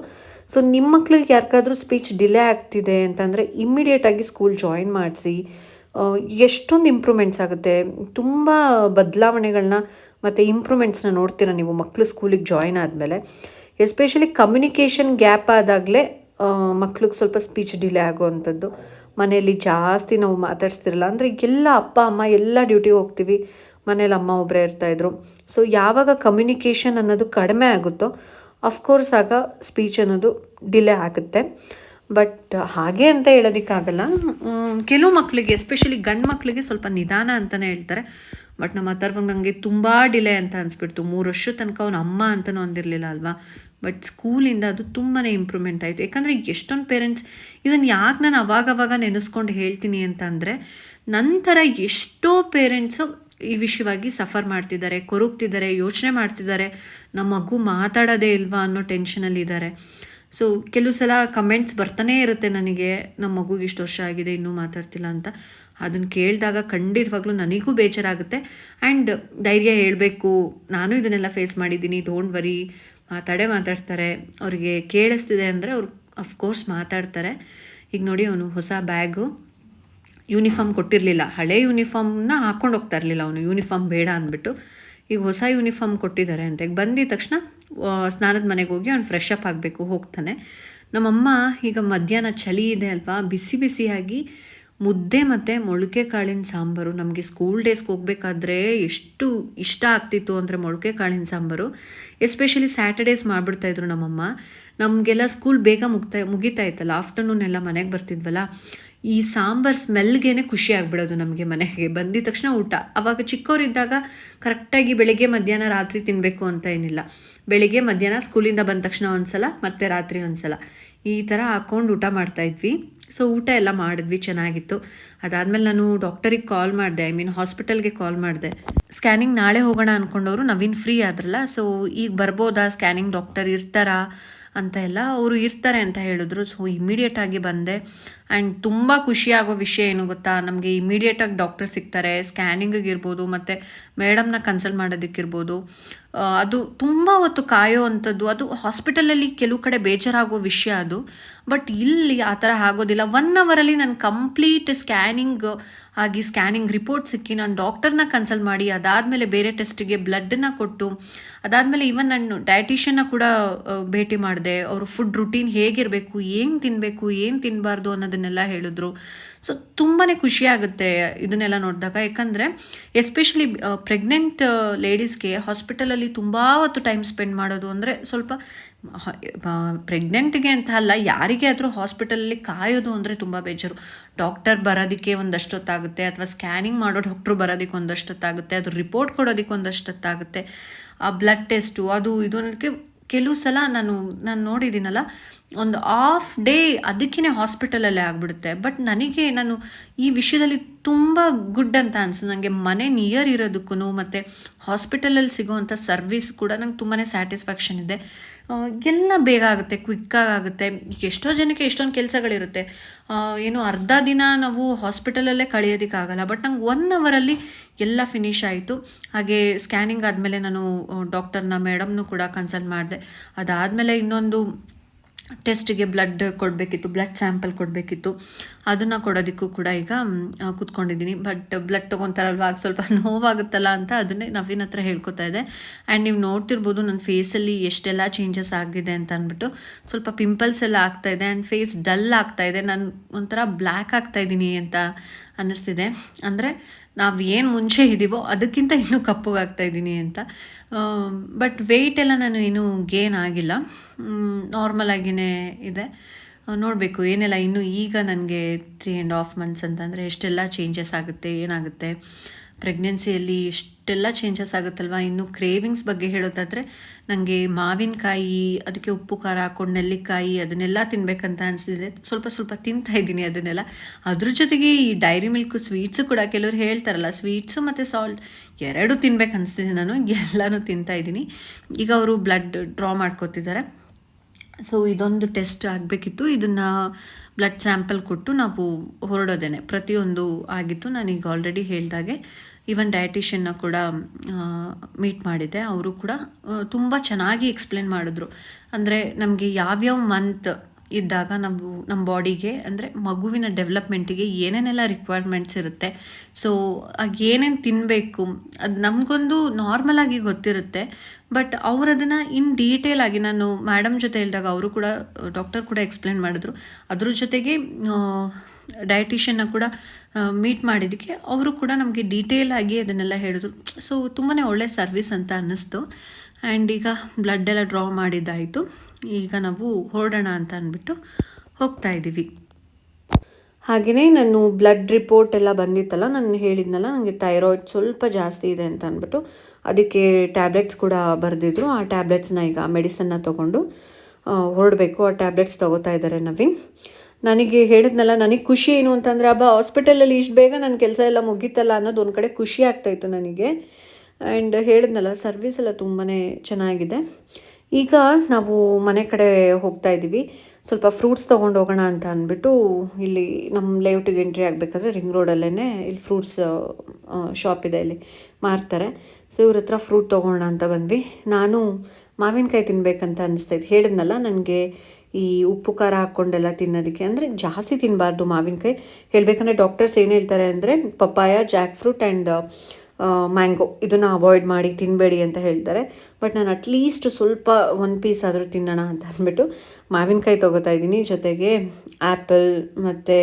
ಸೊ ನಿಮ್ಮ ಮಕ್ಳಿಗೆ ಯಾರಿಗಾದ್ರೂ ಸ್ಪೀಚ್ ಡಿಲೇ ಆಗ್ತಿದೆ ಅಂತಂದರೆ ಇಮ್ಮಿಡಿಯೇಟಾಗಿ ಸ್ಕೂಲ್ ಜಾಯಿನ್ ಮಾಡಿಸಿ ಎಷ್ಟೊಂದು ಇಂಪ್ರೂವ್ಮೆಂಟ್ಸ್ ಆಗುತ್ತೆ. ತುಂಬ ಬದಲಾವಣೆಗಳನ್ನ ಮತ್ತು ಇಂಪ್ರೂವ್ಮೆಂಟ್ಸ್ನ ನೋಡ್ತೀರ ನೀವು ಮಕ್ಕಳು ಸ್ಕೂಲಿಗೆ ಜಾಯಿನ್ ಆದಮೇಲೆ. ಎಸ್ಪೆಷಲಿ ಕಮ್ಯುನಿಕೇಷನ್ ಗ್ಯಾಪ್ ಆದಾಗಲೇ ಮಕ್ಳಿಗೆ ಸ್ವಲ್ಪ ಸ್ಪೀಚ್ ಡಿಲೇ ಆಗುವಂಥದ್ದು. ಮನೆಯಲ್ಲಿ ಜಾಸ್ತಿ ನಾವು ಮಾತಾಡ್ಸ್ತಿರಲ್ಲ, ಅಂದರೆ ಎಲ್ಲ ಅಪ್ಪ, ಅಮ್ಮ ಎಲ್ಲ ಡ್ಯೂಟಿಗೆ ಹೋಗ್ತೀವಿ. ಮನೇಲಿ ಅಮ್ಮ ಒಬ್ಬರೇ ಇರ್ತಾಯಿದ್ರು ಸೊ ಯಾವಾಗ ಕಮ್ಯುನಿಕೇಷನ್ ಅನ್ನೋದು ಕಡಿಮೆ ಆಗುತ್ತೋ ಅಫ್ಕೋರ್ಸ್ ಆಗ ಸ್ಪೀಚ್ ಅನ್ನೋದು ಡಿಲೇ ಆಗುತ್ತೆ. ಬಟ್ ಹಾಗೆ ಅಂತ ಹೇಳೋದಕ್ಕಾಗಲ್ಲ ಕೆಲವು ಮಕ್ಕಳಿಗೆ ಎಸ್ಪೆಷಲಿ ಗಂಡು ಮಕ್ಕಳಿಗೆ ಸ್ವಲ್ಪ ನಿಧಾನ ಅಂತಲೇ ಹೇಳ್ತಾರೆ. ಬಟ್ ನಮ್ಮ ಅಥರ್ವಂಗ್ ನನಗೆ ತುಂಬ ಡಿಲೇ ಅಂತ ಅನಿಸ್ಬಿಡ್ತು. ಮೂರು ವರ್ಷ ತನಕ ಅವನ ಅಮ್ಮ ಅಂತಲೂ ಅಂದಿರಲಿಲ್ಲ ಅಲ್ವಾ? ಬಟ್ ಸ್ಕೂಲಿಂದ ಅದು ತುಂಬಾ ಇಂಪ್ರೂವ್ಮೆಂಟ್ ಆಯಿತು. ಯಾಕಂದರೆ ಎಷ್ಟೊಂದು ಪೇರೆಂಟ್ಸ್ ಇದನ್ನು ಯಾಕೆ ನಾನು ಅವಾಗವಾಗ ನೆನೆಸ್ಕೊಂಡು ಹೇಳ್ತೀನಿ ಅಂತ ಅಂದರೆ ನಂತರ ಎಷ್ಟೋ ಪೇರೆಂಟ್ಸು ಈ ವಿಷಯವಾಗಿ ಸಫರ್ ಮಾಡ್ತಿದ್ದಾರೆ, ಕೊರಗ್ತಿದ್ದಾರೆ, ಯೋಚನೆ ಮಾಡ್ತಿದ್ದಾರೆ. ನಮ್ಮ ಮಗು ಮಾತಾಡೋದೇ ಇಲ್ವಾ ಅನ್ನೋ ಟೆನ್ಷನಲ್ಲಿ ಇದ್ದಾರೆ ಸೊ ಕೆಲವು ಸಲ ಕಮೆಂಟ್ಸ್ ಬರ್ತಾನೇ ಇರುತ್ತೆ ನನಗೆ, ನಮ್ಮ ಮಗುಗೆ ಇಷ್ಟು ವರ್ಷ ಆಗಿದೆ, ಇನ್ನೂ ಮಾತಾಡ್ತಿಲ್ಲ ಅಂತ. ಅದನ್ನು ಕೇಳಿದಾಗ ಖಂಡಿತವಾಗ್ಲೂ ನನಗೂ ಬೇಜಾರಾಗುತ್ತೆ. ಆ್ಯಂಡ್ ಧೈರ್ಯ ಹೇಳಬೇಕು. ನಾನು ಇದನ್ನೆಲ್ಲ ಫೇಸ್ ಮಾಡಿದ್ದೀನಿ. ಡೋಂಟ್ ವರಿ ಮಾತಾಡೇ ಮಾತಾಡ್ತಾರೆ. ಅವರಿಗೆ ಕೇಳಿಸ್ತಿದೆ ಅಂದರೆ ಅವ್ರು ಅಫ್ಕೋರ್ಸ್ ಮಾತಾಡ್ತಾರೆ. ಈಗ ನೋಡಿ ಅವನು ಹೊಸ ಬ್ಯಾಗು ಯೂನಿಫಾರ್ಮ್ ಕೊಟ್ಟಿರಲಿಲ್ಲ. ಹಳೆ ಯೂನಿಫಾರ್ಮ್ನ ಹಾಕ್ಕೊಂಡು ಹೋಗ್ತಾ ಇರಲಿಲ್ಲ ಅವನು. ಯೂನಿಫಾರ್ಮ್ ಬೇಡ ಅಂದ್ಬಿಟ್ಟು. ಈಗ ಹೊಸ ಯೂನಿಫಾರ್ಮ್ ಕೊಟ್ಟಿದ್ದಾರೆ ಅಂತ. ಈಗ ಬಂದಿದ ತಕ್ಷಣ ಸ್ನಾನದ ಮನೆಗೆ ಹೋಗಿ ಅವ್ನು ಫ್ರೆಶ್ ಅಪ್ ಆಗಬೇಕು. ಹೋಗ್ತಾನೆ. ನಮ್ಮಮ್ಮ ಈಗ ಮಧ್ಯಾಹ್ನ ಚಳಿ ಇದೆ ಅಲ್ವಾ? ಬಿಸಿ ಬಿಸಿಯಾಗಿ ಮುದ್ದೆ ಮತ್ತು ಮೊಳಕೆ ಕಾಳಿನ ಸಾಂಬಾರು. ನಮಗೆ ಸ್ಕೂಲ್ ಡೇಸ್ಗೆ ಹೋಗ್ಬೇಕಾದ್ರೆ ಎಷ್ಟು ಇಷ್ಟ ಆಗ್ತಿತ್ತು ಅಂದರೆ ಮೊಳಕೆ ಕಾಳಿನ ಸಾಂಬಾರು. ಎಸ್ಪೆಷಲಿ ಸ್ಯಾಟರ್ಡೇಸ್ ಮಾಡಿಬಿಡ್ತಾಯಿದ್ರು ನಮ್ಮಮ್ಮ. ನಮಗೆಲ್ಲ ಸ್ಕೂಲ್ ಬೇಗ ಮುಗ್ತಾ, ಮುಗಿತಾ ಇತ್ತಲ್ಲ. ಆಫ್ಟರ್ನೂನ್ ಎಲ್ಲ ಮನೆಗೆ ಬರ್ತಿದ್ವಲ್ಲ. ಈ ಸಾಂಬಾರು ಸ್ಮೆಲ್ಗೇ ಖುಷಿ ಆಗ್ಬಿಡೋದು ನಮಗೆ ಮನೆಗೆ. ಬಂದಿದ ತಕ್ಷಣ ಊಟ. ಅವಾಗ ಚಿಕ್ಕವರಿದ್ದಾಗ ಕರೆಕ್ಟಾಗಿ ಬೆಳಿಗ್ಗೆ, ಮಧ್ಯಾಹ್ನ, ರಾತ್ರಿ ತಿನ್ನಬೇಕು ಅಂತ ಏನಿಲ್ಲ. ಬೆಳಿಗ್ಗೆ, ಮಧ್ಯಾಹ್ನ ಸ್ಕೂಲಿಂದ ಬಂದ ತಕ್ಷಣ ಒಂದ್ಸಲ, ಮತ್ತೆ ರಾತ್ರಿ ಒಂದು ಸಲ ಈ ಥರ ಹಾಕ್ಕೊಂಡು ಊಟ ಮಾಡ್ತಾ ಇದ್ವಿ. ಸೊ ಊಟ ಎಲ್ಲ ಮಾಡಿದ್ವಿ, ಚೆನ್ನಾಗಿತ್ತು. ಅದಾದಮೇಲೆ ನಾನು ಡಾಕ್ಟರಿಗೆ ಕಾಲ್ ಮಾಡಿದೆ ಐ ಮೀನ್ ಹಾಸ್ಪಿಟಲ್ಗೆ ಕಾಲ್ ಮಾಡಿದೆ. ಸ್ಕ್ಯಾನಿಂಗ್ ನಾಳೆ ಹೋಗೋಣ ಅಂದ್ಕೊಂಡವರು ನವೀನ್ ಫ್ರೀ ಆದ್ರಲ್ಲ ಸೊ ಈಗ ಬರ್ಬೋದಾ? ಸ್ಕ್ಯಾನಿಂಗ್ ಡಾಕ್ಟರ್ ಇರ್ತಾರಾ? ಅಂತ ಎಲ್ಲ ಅವರು ಇರ್ತಾರೆ ಅಂತ ಹೇಳಿದ್ರು. ಸೊ ಇಮಿಡಿಯೇಟ್ ಆಗಿ ಬಂದೆ. ಆ್ಯಂಡ್ ತುಂಬ ಖುಷಿಯಾಗೋ ವಿಷಯ ಏನು ಗೊತ್ತಾ? ನಮಗೆ ಇಮಿಡಿಯೇಟಾಗಿ ಡಾಕ್ಟರ್ ಸಿಗ್ತಾರೆ. ಸ್ಕ್ಯಾನಿಂಗಿಗೆ ಇರ್ಬೋದು, ಮತ್ತು ಮೇಡಮ್ನ ಕನ್ಸಲ್ಟ್ ಮಾಡೋದಕ್ಕಿರ್ಬೋದು. ಅದು ತುಂಬ ಹೊತ್ತು ಕಾಯೋ ಅಂಥದ್ದು. ಅದು ಹಾಸ್ಪಿಟಲಲ್ಲಿ ಕೆಲವು ಕಡೆ ಬೇಜಾರಾಗೋ ವಿಷಯ ಅದು. ಬಟ್ ಇಲ್ಲಿ ಆ ಥರ ಆಗೋದಿಲ್ಲ. ಒನ್ ಅವರಲ್ಲಿ ನಾನು ಕಂಪ್ಲೀಟ್ ಸ್ಕ್ಯಾನಿಂಗ್ ಆಗಿ ಸ್ಕ್ಯಾನಿಂಗ್ ರಿಪೋರ್ಟ್ ಸಿಕ್ಕಿ ನಾನು ಡಾಕ್ಟರ್ನ ಕನ್ಸಲ್ಟ್ ಮಾಡಿ, ಅದಾದಮೇಲೆ ಬೇರೆ ಟೆಸ್ಟಿಗೆ ಬ್ಲಡ್ಡನ್ನ ಕೊಟ್ಟು, ಅದಾದಮೇಲೆ ಈವನ್ ನಾನು ಡಯಟಿಷಿಯನ್ನ ಕೂಡ ಭೇಟಿ ಮಾಡಿದೆ. ಅವರು ಫುಡ್ ರುಟೀನ್ ಹೇಗಿರಬೇಕು, ಏನು ತಿನ್ನಬೇಕು ಏನು ತಿನ್ನಬಾರ್ದು ಅನ್ನೋದನ್ನೆಲ್ಲ ಹೇಳಿದ್ರು. ಸೊ ತುಂಬಾ ಖುಷಿ ಆಗುತ್ತೆ ಇದನ್ನೆಲ್ಲ ನೋಡಿದಾಗ. ಯಾಕಂದರೆ ಎಸ್ಪೆಷಲಿ ಪ್ರೆಗ್ನೆಂಟ್ ಲೇಡೀಸ್ಗೆ ಹಾಸ್ಪಿಟಲಲ್ಲಿ ತುಂಬ ಹೊತ್ತು ಟೈಮ್ ಸ್ಪೆಂಡ್ ಮಾಡೋದು ಅಂದರೆ ಸ್ವಲ್ಪ ಪ್ರೆಗ್ನೆಂಟ್ಗೆ ಅಂತ ಅಲ್ಲ, ಯಾರಿಗೆ ಆದರೂ ಹಾಸ್ಪಿಟಲಲ್ಲಿ ಕಾಯೋದು ಅಂದರೆ ತುಂಬ ಬೇಜಾರು. ಡಾಕ್ಟರ್ ಬರೋದಕ್ಕೆ ಒಂದಷ್ಟೊತ್ತಾಗುತ್ತೆ, ಅಥವಾ ಸ್ಕ್ಯಾನಿಂಗ್ ಮಾಡೋ ಡಾಕ್ಟ್ರು ಬರೋದಕ್ಕೆ ಒಂದಷ್ಟೊತ್ತಾಗುತ್ತೆ, ಅದು ರಿಪೋರ್ಟ್ ಕೊಡೋದಕ್ಕೆ ಒಂದಷ್ಟೊತ್ತಾಗುತ್ತೆ. ಆ ಬ್ಲಡ್ ಟೆಸ್ಟು ಅದು, ಇದು ಅನ್ನೋದಕ್ಕೆ ಕೆಲವು ಸಲ ನಾನು ನಾನು ನೋಡಿದ್ದೀನಲ್ಲ, ಒಂದು ಆಫ್ ಡೇ ಅದಕ್ಕೇ ಹಾಸ್ಪಿಟಲಲ್ಲೇ ಆಗಿಬಿಡುತ್ತೆ. ಬಟ್ ನನಗೆ ನಾನು ಈ ವಿಷಯದಲ್ಲಿ ತುಂಬ ಗುಡ್ ಅಂತ ಅನಿಸ್ತು ನನಗೆ ಮನೆ ನಿಯರ್ ಇರೋದಕ್ಕೂ ಮತ್ತು ಹಾಸ್ಪಿಟಲಲ್ಲಿ ಸಿಗೋವಂಥ ಸರ್ವಿಸ್ ಕೂಡ ನಂಗೆ ತುಂಬಾ ಸ್ಯಾಟಿಸ್ಫ್ಯಾಕ್ಷನ್ ಇದೆ. ಎಲ್ಲ ಬೇಗ ಆಗುತ್ತೆ ಕ್ವಿಕ್ಕಾಗಿ ಆಗುತ್ತೆ. ಎಷ್ಟೋ ಜನಕ್ಕೆ ಎಷ್ಟೊಂದು ಕೆಲಸಗಳಿರುತ್ತೆ. ಏನು ಅರ್ಧ ದಿನ ನಾವು ಹಾಸ್ಪಿಟಲಲ್ಲೇ ಕಳೆಯೋದಕ್ಕಾಗಲ್ಲ ಬಟ್ ನಂಗೆ ಒನ್ ಅವರಲ್ಲಿ ಎಲ್ಲ ಫಿನಿಶ್ ಆಯಿತು. ಹಾಗೆ ಸ್ಕ್ಯಾನಿಂಗ್ ಆದಮೇಲೆ ನಾನು ಡಾಕ್ಟರ್ನ ಮೇಡಮ್ನು ಕೂಡ ಕನ್ಸಲ್ಟ್ ಮಾಡಿದೆ. ಅದಾದಮೇಲೆ ಇನ್ನೊಂದು ಟೆಸ್ಟಿಗೆ ಬ್ಲಡ್ ಕೊಡಬೇಕಿತ್ತು ಬ್ಲಡ್ ಸ್ಯಾಂಪಲ್ ಕೊಡಬೇಕಿತ್ತು. ಅದನ್ನು ಕೊಡೋದಕ್ಕೂ ಕೂಡ ಈಗ ಕೂತ್ಕೊಂಡಿದ್ದೀನಿ. ಬಟ್ ಬ್ಲಡ್ ತೊಗೊತಾರಲ್ವ? ಆಗ ಸ್ವಲ್ಪ [LAUGHS] ನೋವಾಗುತ್ತಲ್ಲ ಅಂತ ಅದನ್ನೇ ನವೀನ್ ಹತ್ರ ಹೇಳ್ಕೊತಾ ಇದೆ ಆ್ಯಂಡ್ ನೀವು ನೋಡ್ತಿರ್ಬೋದು ನನ್ನ ಫೇಸಲ್ಲಿ ಎಷ್ಟೆಲ್ಲ ಚೇಂಜಸ್ ಆಗಿದೆ ಅಂತ ಅಂದ್ಬಿಟ್ಟು. ಸ್ವಲ್ಪ ಪಿಂಪಲ್ಸ್ ಎಲ್ಲ ಆಗ್ತಾಯಿದೆ ಆ್ಯಂಡ್ ಫೇಸ್ ಡಲ್ ಆಗ್ತಾ ಇದೆ. ನಾನು ಒಂಥರ ಬ್ಲ್ಯಾಕ್ ಆಗ್ತಾ ಇದ್ದೀನಿ ಅಂತ ಅನ್ನಿಸ್ತಿದೆ. ಅಂದರೆ ನಾವು ಏನು ಮುಂಚೆ ಇದ್ದೀವೋ ಅದಕ್ಕಿಂತ ಇನ್ನೂ ಕಪ್ಪಗಾಗ್ತಾ ಇದ್ದೀನಿ ಅಂತ. ಬಟ್ ವೆಯ್ಟ್ ಎಲ್ಲ ನಾನು ಇನ್ನೂ ಗೇನ್ ಆಗಿಲ್ಲ. ನಾರ್ಮಲ್ ಆಗಿನೇ ಇದೆ. ನೋಡಬೇಕು ಏನೆಲ್ಲ ಇನ್ನೂ ಈಗ ನನಗೆ ತ್ರೀ ಆ್ಯಂಡ್ ಹಾಫ್ ಮಂತ್ಸ್ ಅಂತಂದರೆ ಎಷ್ಟೆಲ್ಲ ಚೇಂಜಸ್ ಆಗುತ್ತೆ, ಏನಾಗುತ್ತೆ. ಪ್ರೆಗ್ನೆನ್ಸಿಯಲ್ಲಿ ಎಷ್ಟೆಲ್ಲ ಚೇಂಜಸ್ ಆಗುತ್ತಲ್ವ? ಇನ್ನು ಕ್ರೇವಿಂಗ್ಸ್ ಬಗ್ಗೆ ಹೇಳೋದಾದರೆ ನನಗೆ ಮಾವಿನಕಾಯಿ, ಅದಕ್ಕೆ ಉಪ್ಪು, ಖಾರ ಹಾಕೊಂಡು ನೆಲ್ಲಿಕಾಯಿ ಅದನ್ನೆಲ್ಲ ತಿನ್ನಬೇಕಂತ ಅನಿಸಿದ್ರೆ ಸ್ವಲ್ಪ ಸ್ವಲ್ಪ ತಿಂತಾ ಇದ್ದೀನಿ ಅದನ್ನೆಲ್ಲ. ಅದ್ರ ಜೊತೆಗೆ ಈ ಡೈರಿ ಮಿಲ್ಕು ಸ್ವೀಟ್ಸು ಕೂಡ ಕೆಲವರು ಹೇಳ್ತಾರಲ್ಲ ಸ್ವೀಟ್ಸು ಮತ್ತು ಸಾಲ್ಟ್ ಎರಡೂ ತಿನ್ಬೇಕು ಅನಿಸ್ತಿದೆ ನಾನು, ಎಲ್ಲನೂ ತಿಂತಾ ಇದ್ದೀನಿ. ಈಗ ಅವರು ಬ್ಲಡ್ ಡ್ರಾ ಮಾಡ್ಕೋತಿದ್ದಾರೆ. ಸೊ ಇದೊಂದು ಟೆಸ್ಟ್ ಆಗಬೇಕಿತ್ತು. ಇದನ್ನು ಬ್ಲಡ್ ಸ್ಯಾಂಪಲ್ ಕೊಟ್ಟು ನಾವು ಹೊರಡೋದೇನೆ. ಪ್ರತಿಯೊಂದು ಆಗಿತ್ತು. ನಾನೀಗ ಆಲ್ರೆಡಿ ಹೇಳಿದಾಗೆ ಈವನ್ ಡಯಟಿಷಿಯನ್ನ ಕೂಡ ಮೀಟ್ ಮಾಡಿದ್ದೆ. ಅವರು ಕೂಡ ತುಂಬ ಚೆನ್ನಾಗಿ ಎಕ್ಸ್ಪ್ಲೇನ್ ಮಾಡಿದ್ರು. ಅಂದರೆ ನಮಗೆ ಯಾವ್ಯಾವ ಮಂತ್ ಇದ್ದಾಗ ನಾವು ನಮ್ಮ ಬಾಡಿಗೆ ಅಂದರೆ ಮಗುವಿನ ಡೆವಲಪ್ಮೆಂಟಿಗೆ ಏನೇನೆಲ್ಲ ರಿಕ್ವೈರ್ಮೆಂಟ್ಸ್ ಇರುತ್ತೆ. ಸೊ ಏನೇನು ತಿನ್ನಬೇಕು ಅದು ನಮಗೊಂದು ನಾರ್ಮಲಾಗಿ ಗೊತ್ತಿರುತ್ತೆ. ಬಟ್ ಅವ್ರು ಅದನ್ನು ಇನ್ ಡೀಟೇಲ್ ಆಗಿ ನಾನು ಮೇಡಮ್ ಜೊತೆ ಹೇಳಿದಾಗ ಅವರು ಕೂಡ ಡಾಕ್ಟರ್ ಕೂಡ ಎಕ್ಸ್ಪ್ಲೇನ್ ಮಾಡಿದ್ರು. ಅದ್ರ ಜೊತೆಗೆ ಡಯಟಿಷಿಯನ್ನ ಕೂಡ ಮೀಟ್ ಮಾಡಿದ್ದಕ್ಕೆ ಅವರು ಕೂಡ ನಮಗೆ ಡೀಟೇಲ್ ಆಗಿ ಅದನ್ನೆಲ್ಲ ಹೇಳಿದ್ರು. ಸೊ ತುಂಬಾ ಒಳ್ಳೆ ಸರ್ವಿಸ್ ಅಂತ ಅನ್ನಿಸ್ತು. ಆ್ಯಂಡ್ ಈಗ ಬ್ಲಡ್ ಎಲ್ಲ ಡ್ರಾ ಮಾಡಿದ್ದಾಯಿತು. ಈಗ ನಾವು ಹೊರಡೋಣ ಅಂತ ಅಂದ್ಬಿಟ್ಟು ಹೋಗ್ತಾ ಇದ್ದೀವಿ. ಹಾಗೆಯೇ ನಾನು ಬ್ಲಡ್ ರಿಪೋರ್ಟ್ ಎಲ್ಲ ಬಂದಿತ್ತಲ್ಲ, ನಾನು ಹೇಳಿದ್ನಲ್ಲ ನನಗೆ ಥೈರಾಯ್ಡ್ ಸ್ವಲ್ಪ ಜಾಸ್ತಿ ಇದೆ ಅಂತ ಅಂದ್ಬಿಟ್ಟು ಅದಕ್ಕೆ ಟ್ಯಾಬ್ಲೆಟ್ಸ್ ಕೂಡ ಬರೆದಿದ್ರು. ಆ ಟ್ಯಾಬ್ಲೆಟ್ಸ್ನ ಈಗ ಮೆಡಿಸನ್ನ ತೊಗೊಂಡು ಹೊರಡಬೇಕು. ಆ ಟ್ಯಾಬ್ಲೆಟ್ಸ್ ತೊಗೋತಾ ಇದ್ದಾರೆ ನವೀನ್. ನನಗೆ ಹೇಳಿದ್ನಲ್ಲ, ನನಗೆ ಖುಷಿ ಏನು ಅಂತಂದರೆ ಹಬ್ಬ ಹಾಸ್ಪಿಟಲಲ್ಲಿ ಇಷ್ಟು ಬೇಗ ನನ್ನ ಕೆಲಸ ಎಲ್ಲ ಮುಗೀತಲ್ಲ ಅನ್ನೋದು ಒಂದು ಕಡೆ ಖುಷಿ ಆಗ್ತಾಯಿತ್ತು ನನಗೆ. ಆ್ಯಂಡ್ ಹೇಳಿದ್ನಲ್ಲ ಸರ್ವಿಸ್ ಎಲ್ಲ ತುಂಬಾ ಚೆನ್ನಾಗಿದೆ. ಈಗ ನಾವು ಮನೆ ಕಡೆ ಹೋಗ್ತಾ ಇದ್ದೀವಿ. ಸ್ವಲ್ಪ ಫ್ರೂಟ್ಸ್ ತೊಗೊಂಡು ಹೋಗೋಣ ಅಂತ ಅಂದ್ಬಿಟ್ಟು ಇಲ್ಲಿ ನಮ್ಮ ಲೇಔಟಿಗೆ ಎಂಟ್ರಿ ಆಗಬೇಕಾದ್ರೆ ರಿಂಗ್ ರೋಡಲ್ಲೇ ಇಲ್ಲಿ ಫ್ರೂಟ್ಸ್ ಶಾಪ್ ಇದೆ ಇಲ್ಲಿ ಮಾರ್ತಾರೆ. ಸೊ ಇವ್ರ ಹತ್ರ ಫ್ರೂಟ್ ತೊಗೊಳೋಣ ಅಂತ ಬಂದ್ವಿ. ನಾನು ಮಾವಿನಕಾಯಿ ತಿನ್ಬೇಕಂತ ಅನಿಸ್ತೈತೆ ಹೇಳಿದ್ನಲ್ಲ ನನಗೆ ಈ ಉಪ್ಪು ಖಾರ ಹಾಕ್ಕೊಂಡೆಲ್ಲ ತಿನ್ನೋದಕ್ಕೆ. ಅಂದರೆ ಜಾಸ್ತಿ ತಿನ್ನಬಾರ್ದು ಮಾವಿನಕಾಯಿ. ಹೇಳಬೇಕಂದ್ರೆ ಡಾಕ್ಟರ್ಸ್ ಏನು ಹೇಳ್ತಾರೆ ಅಂದರೆ papaya jackfruit and mango. ಇದನ್ನು ಅವಾಯ್ಡ್ ಮಾಡಿ ತಿನ್ನಬೇಡಿ ಅಂತ ಹೇಳ್ತಾರೆ. ಬಟ್ ನಾನು ಅಟ್ಲೀಸ್ಟ್ ಸ್ವಲ್ಪ ಒನ್ ಪೀಸ್ ಆದರೂ ತಿನ್ನೋಣ ಅಂತ ಅಂದ್ಬಿಟ್ಟು ಮಾವಿನಕಾಯಿ ತೊಗೋತಾ ಇದ್ದೀನಿ. ಜೊತೆಗೆ ಆ್ಯಪಲ್ ಮತ್ತು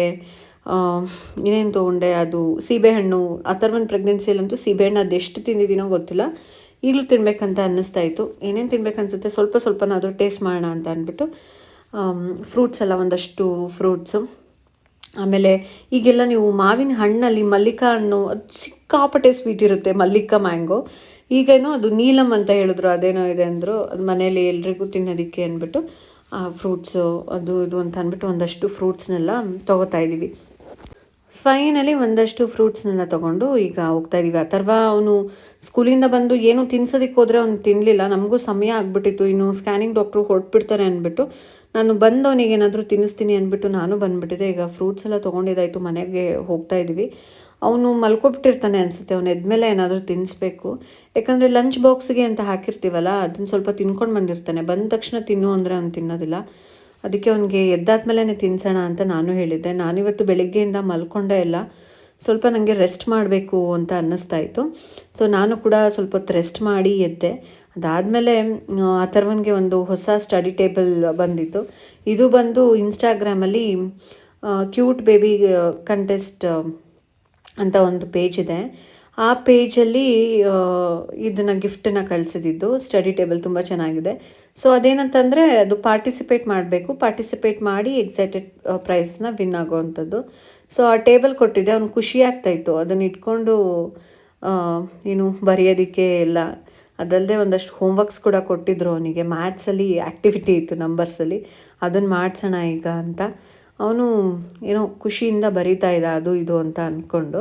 ಇನ್ನೇನು ತೊಗೊಂಡೆ ಅದು ಸೀಬೆಹಣ್ಣು. ಆ ಥರ ಒಂದು ಪ್ರೆಗ್ನೆನ್ಸಿಯಲ್ಲಂತೂ ಸೀಬೆಹಣ್ಣು ಅದೆಷ್ಟು ತಿಂದಿದ್ದೀನೋ ಗೊತ್ತಿಲ್ಲ. ಈಗಲೂ ತಿನ್ನಬೇಕಂತ ಅನ್ನಿಸ್ತಾ ಇತ್ತು. ಏನೇನು ತಿನ್ಬೇಕನ್ಸುತ್ತೆ ಸ್ವಲ್ಪ ಸ್ವಲ್ಪನಾದರೂ ಟೇಸ್ಟ್ ಮಾಡೋಣ ಅಂತ ಅಂದ್ಬಿಟ್ಟು ಫ್ರೂಟ್ಸ್ ಎಲ್ಲ ಒಂದಷ್ಟು ಫ್ರೂಟ್ಸು ಆಮೇಲೆ ಈಗೆಲ್ಲ ನೀವು ಮಾವಿನ ಹಣ್ಣಲ್ಲಿ ಮಲ್ಲಿಕಾ ಹಣ್ಣು, ಅದು ಸಿಕ್ಕಾಪಟ್ಟೆ ಸ್ವೀಟ್ ಇರುತ್ತೆ, ಮಲ್ಲಿಕಾ ಮ್ಯಾಂಗೋ ಈಗೇನೋ ಅದು ನೀಲಮ್ ಅಂತ ಹೇಳಿದ್ರು, ಅದೇನೋ ಇದೆ ಅಂದರು, ಅದು ಮನೇಲಿ ಎಲ್ರಿಗೂ ತಿನ್ನೋದಕ್ಕೆ ಅಂದ್ಬಿಟ್ಟು, ಆ ಫ್ರೂಟ್ಸು ಅದು ಇದು ಅಂತ ಅಂದ್ಬಿಟ್ಟು ಒಂದಷ್ಟು ಫ್ರೂಟ್ಸ್ನೆಲ್ಲ ತೊಗೋತಾ ಇದ್ದೀವಿ. ಫೈನಲಿ ಒಂದಷ್ಟು ಫ್ರೂಟ್ಸ್ನೆಲ್ಲ ತೊಗೊಂಡು ಈಗ ಹೋಗ್ತಾ ಇದ್ದೀವಿ. ಅಥರ್ವ ಅವನು ಸ್ಕೂಲಿಂದ ಬಂದು ಏನು ತಿನ್ಸೋದಕ್ಕೆ ಹೋದರೆ ಅವ್ನು ತಿನ್ನಲಿಲ್ಲ ನಮಗೂ ಸಮಯ ಆಗ್ಬಿಟ್ಟಿತ್ತು. ಇನ್ನು ಸ್ಕ್ಯಾನಿಂಗ್ ಡಾಕ್ಟ್ರು ಹೊರಟ್ಬಿಡ್ತಾರೆ ಅಂದ್ಬಿಟ್ಟು ನಾನು ಬಂದವನಿಗೆ ಏನಾದರೂ ತಿನ್ನಿಸ್ತೀನಿ ಅಂದ್ಬಿಟ್ಟು ನಾನು ಬಂದುಬಿಟ್ಟಿದ್ದೆ ಈಗ ಫ್ರೂಟ್ಸ್ ಎಲ್ಲ ತೊಗೊಂಡಿದ್ದಾಯಿತು, ಮನೆಗೆ ಹೋಗ್ತಾ ಇದ್ವಿ ಅವನು ಮಲ್ಕೊಬಿಟ್ಟಿರ್ತಾನೆ ಅನಿಸುತ್ತೆ. ಅವನು ಎದ್ಮೇಲೆ ಏನಾದರೂ ತಿನ್ನಿಸ್ಬೇಕು ಯಾಕಂದರೆ ಲಂಚ್ ಬಾಕ್ಸ್ಗೆ ಅಂತ ಹಾಕಿರ್ತೀವಲ್ಲ ಅದನ್ನು ಸ್ವಲ್ಪ ತಿನ್ಕೊಂಡು ಬಂದಿರ್ತಾನೆ. ಬಂದ ತಕ್ಷಣ ತಿನ್ನು ಅಂದರೆ ಅವ್ನು ತಿನ್ನೋದಿಲ್ಲ. ಅದಕ್ಕೆ ಅವನಿಗೆ ಎದ್ದಾದ್ಮೇಲೆ ತಿನ್ಸೋಣ ಅಂತ ನಾನು ಹೇಳಿದ್ದೆ. ನಾನಿವತ್ತು ಬೆಳಿಗ್ಗೆಯಿಂದ ಮಲ್ಕೊಂಡೇ ಇಲ್ಲ. ಸ್ವಲ್ಪ ನನಗೆ ರೆಸ್ಟ್ ಮಾಡಬೇಕು ಅಂತ ಅನ್ನಿಸ್ತಾ ಇತ್ತು. ಸೊ ನಾನು ಕೂಡ ಸ್ವಲ್ಪ ಹೊತ್ತು ರೆಸ್ಟ್ ಮಾಡಿ ಎದ್ದೆ. ಅದಾದಮೇಲೆ ಅಥರ್ವನ್ಗೆ ಒಂದು ಹೊಸ ಸ್ಟಡಿ ಟೇಬಲ್ ಬಂದಿತ್ತು. ಇದು ಬಂದು ಇನ್ಸ್ಟಾಗ್ರಾಮಲ್ಲಿ ಕ್ಯೂಟ್ ಬೇಬಿ ಕಂಟೆಸ್ಟ್ ಅಂತ ಒಂದು ಪೇಜ್ ಇದೆ. ಆ ಪೇಜಲ್ಲಿ ಇದನ್ನು, ಗಿಫ್ಟನ್ನು ಕಳಿಸಿದ್ದು ಸ್ಟಡಿ ಟೇಬಲ್ ತುಂಬ ಚೆನ್ನಾಗಿದೆ. ಸೊ, ಅದೇನಂತಂದರೆ, ಅದು ಪಾರ್ಟಿಸಿಪೇಟ್ ಮಾಡಬೇಕು. ಪಾರ್ಟಿಸಿಪೇಟ್ ಮಾಡಿ ಎಕ್ಸೈಟೆಡ್ ಪ್ರೈಸಸ್ನ ವಿನ್ ಆಗೋವಂಥದ್ದು. ಸೊ, ಆ ಟೇಬಲ್ ಕೊಟ್ಟಿದ್ದೆ. ಅವ್ನು ಖುಷಿ ಆಗ್ತಾಯಿತ್ತು ಅದನ್ನು ಇಟ್ಕೊಂಡು ಏನು ಬರೆಯೋದಕ್ಕೆ ಎಲ್ಲ ಅದಲ್ಲದೆ ಒಂದಷ್ಟು ಹೋಮ್ವರ್ಕ್ಸ್ ಕೂಡ ಕೊಟ್ಟಿದ್ರು ಅವನಿಗೆ. ಮ್ಯಾಥ್ಸಲ್ಲಿ ಆ್ಯಕ್ಟಿವಿಟಿ ಇತ್ತು ನಂಬರ್ಸಲ್ಲಿ ಅದನ್ನು ಮಾಡಿಸೋಣ ಈಗ ಅಂತ. ಅವನು ಏನೋ ಖುಷಿಯಿಂದ ಬರೀತಾ ಇದ್ದ ಅದು ಇದು ಅಂತ ಅಂದ್ಕೊಂಡು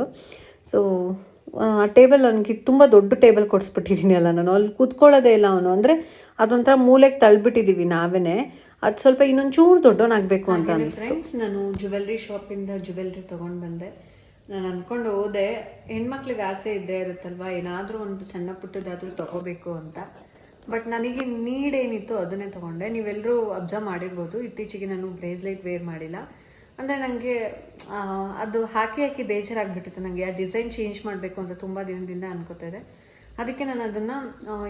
ಸೊ ಆ ಟೇಬಲ್ ಅವನಿಗೆ ತುಂಬ ದೊಡ್ಡ ಟೇಬಲ್ ಕೊಡಿಸ್ಬಿಟ್ಟಿದ್ದೀನಿ ಅಲ್ಲ ನಾನು. ಅಲ್ಲಿ ಕೂತ್ಕೊಳ್ಳೋದೇ ಇಲ್ಲ ಅವನು. ಅಂದರೆ ಅದೊಂಥರ ಮೂಲೆಗೆ ತಳ್ಳಿಬಿಟ್ಟಿದ್ದೀವಿ ನಾವೇ ಅದು ಸ್ವಲ್ಪ ಇನ್ನೊಂಚೂರು ದೊಡ್ಡವನಾಗಬೇಕು ಅಂತ ಅನಿಸ್ತು. ನಾನು ಜುವೆಲ್ರಿ ಶಾಪಿಂದ ಜುವೆಲ್ರಿ ತೊಗೊಂಡು ಬಂದೆ. ನಾನು ಅಂದ್ಕೊಂಡು ಹೋದೆ, ಹೆಣ್ಮಕ್ಳಿಗೆ ಆಸೆ ಇದ್ದೇ ಇರುತ್ತಲ್ವ? ಏನಾದರೂ ಒಂದು ಸಣ್ಣ ಪುಟ್ಟದಾದರೂ ತೊಗೋಬೇಕು ಅಂತ. ಬಟ್ ನನಗೆ ನೀಡ್ ಏನಿತ್ತು ಅದನ್ನೇ ತೊಗೊಂಡೆ. ನೀವೆಲ್ಲರೂ ಅಬ್ಸರ್ವ್ ಮಾಡಿರ್ಬೋದು. ಇತ್ತೀಚೆಗೆ ನಾನು ಬ್ರೇಸ್ಲೆಟ್ ವೇರ್ ಮಾಡಿಲ್ಲ. ಅಂದರೆ ನನಗೆ ಅದು ಹಾಕಿ ಹಾಕಿ ಬೇಜಾರಾಗಿಬಿಟ್ಟಿತ್ತು ನನಗೆ ಆ ಡಿಸೈನ್ ಚೇಂಜ್ ಮಾಡಬೇಕು ಅಂತ ತುಂಬ ದಿನದಿಂದ ಅನ್ಕೋತಾ ಇದೆ ಅದಕ್ಕೆ ನಾನು ಅದನ್ನು